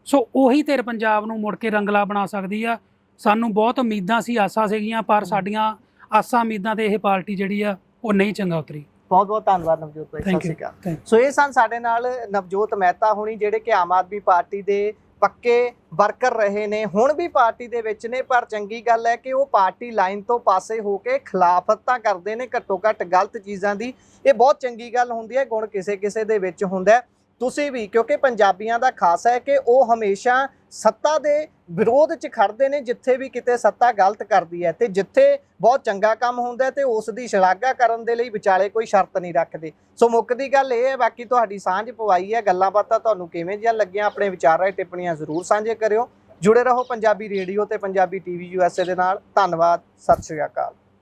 ਸੋ ਉਹੀ ਧਿਰ ਪੰਜਾਬ ਨੂੰ ਮੁੜ ਕੇ ਰੰਗਲਾ ਬਣਾ ਸਕਦੀ ਆ। ਸਾਨੂੰ ਬਹੁਤ ਉਮੀਦਾਂ ਸੀ ਆਸਾਂ ਸੀਗੀਆਂ ਪਰ ਸਾਡੀਆਂ ਆਸਾਂ ਉਮੀਦਾਂ ਤੇ ਇਹ ਪਾਰਟੀ ਜਿਹੜੀ ਆ ਉਹ ਨਹੀਂ ਚੰਗਾ ਉਤਰੀ। ਬਹੁਤ ਬਹੁਤ ਧੰਨਵਾਦ ਨਵਜੋਤ ਭਾਈ ਸਤਿ ਸ਼੍ਰੀ. ਅਕਾਲ। ਸੋ ਇਹ ਸਨ ਸਾਡੇ ਨਾਲ ਨਵਜੋਤ ਮਹਿਤਾ ਹੋਣੀ ਜਿਹੜੇ ਕਿ ਆਮ ਆਦਮੀ ਪਾਰਟੀ ਦੇ ਪੱਕੇ ਵਰਕਰ ਰਹੇ ਨੇ, ਹੁਣ ਵੀ ਪਾਰਟੀ ਦੇ ਵਿੱਚ ਨੇ, ਪਰ ਚੰਗੀ ਗੱਲ ਹੈ ਕਿ ਉਹ ਪਾਰਟੀ ਲਾਈਨ ਤੋਂ ਪਾਸੇ ਹੋ ਕੇ ਖਿਲਾਫਤ ਤਾਂ ਕਰਦੇ ਨੇ, ਘੱਟੋ ਘੱਟ ਗਲਤ ਚੀਜ਼ਾਂ ਦੀ। ਇਹ ਬਹੁਤ ਚੰਗੀ ਗੱਲ ਹੁੰਦੀ ਹੈ, ਗੁਣ ਕਿਸੇ ਕਿਸੇ ਦੇ ਵਿੱਚ ਹੁੰਦਾ ਤੁਸੀਂ ਵੀ, ਕਿਉਂਕਿ ਪੰਜਾਬੀਆਂ ਦਾ ਖਾਸ ਹੈ ਕਿ ਉਹ ਹਮੇਸ਼ਾ ਸੱਤਾ ਦੇ ਵਿਰੋਧ 'ਚ ਖੜਦੇ ਨੇ ਜਿੱਥੇ ਵੀ ਕਿਤੇ ਸੱਤਾ ਗਲਤ ਕਰਦੀ ਹੈ ਤੇ ਜਿੱਥੇ ਬਹੁਤ ਚੰਗਾ ਕੰਮ ਹੁੰਦਾ ਹੈ ਤੇ ਉਸ ਦੀ ਸ਼ਲਾਘਾ ਕਰਨ ਦੇ ਲਈ ਵਿਚਾਲੇ ਕੋਈ ਸ਼ਰਤ ਨਹੀਂ ਰੱਖਦੇ। ਸੋ ਮੁੱਕਦੀ ਗੱਲ ਇਹ ਹੈ, ਬਾਕੀ ਤੁਹਾਡੀ ਸਾਂਝ ਪਵਾਈ ਹੈ, ਗੱਲਾਂ ਬਾਤਾਂ ਤੁਹਾਨੂੰ ਕਿਵੇਂ ਜਿਹੀਆਂ ਲੱਗੀਆਂ, ਆਪਣੇ ਵਿਚਾਰ ਰਾਏ ਟਿੱਪਣੀਆਂ ਜ਼ਰੂਰ ਸਾਂਝੇ ਕਰਿਓ। ਜੁੜੇ ਰਹੋ ਪੰਜਾਬੀ ਰੇਡੀਓ ਤੇ ਪੰਜਾਬੀ ਟੀਵੀ ਯੂਐਸਏ ਦੇ ਨਾਲ। ਧੰਨਵਾਦ, ਸਤਿ ਸ਼੍ਰੀ ਅਕਾਲ।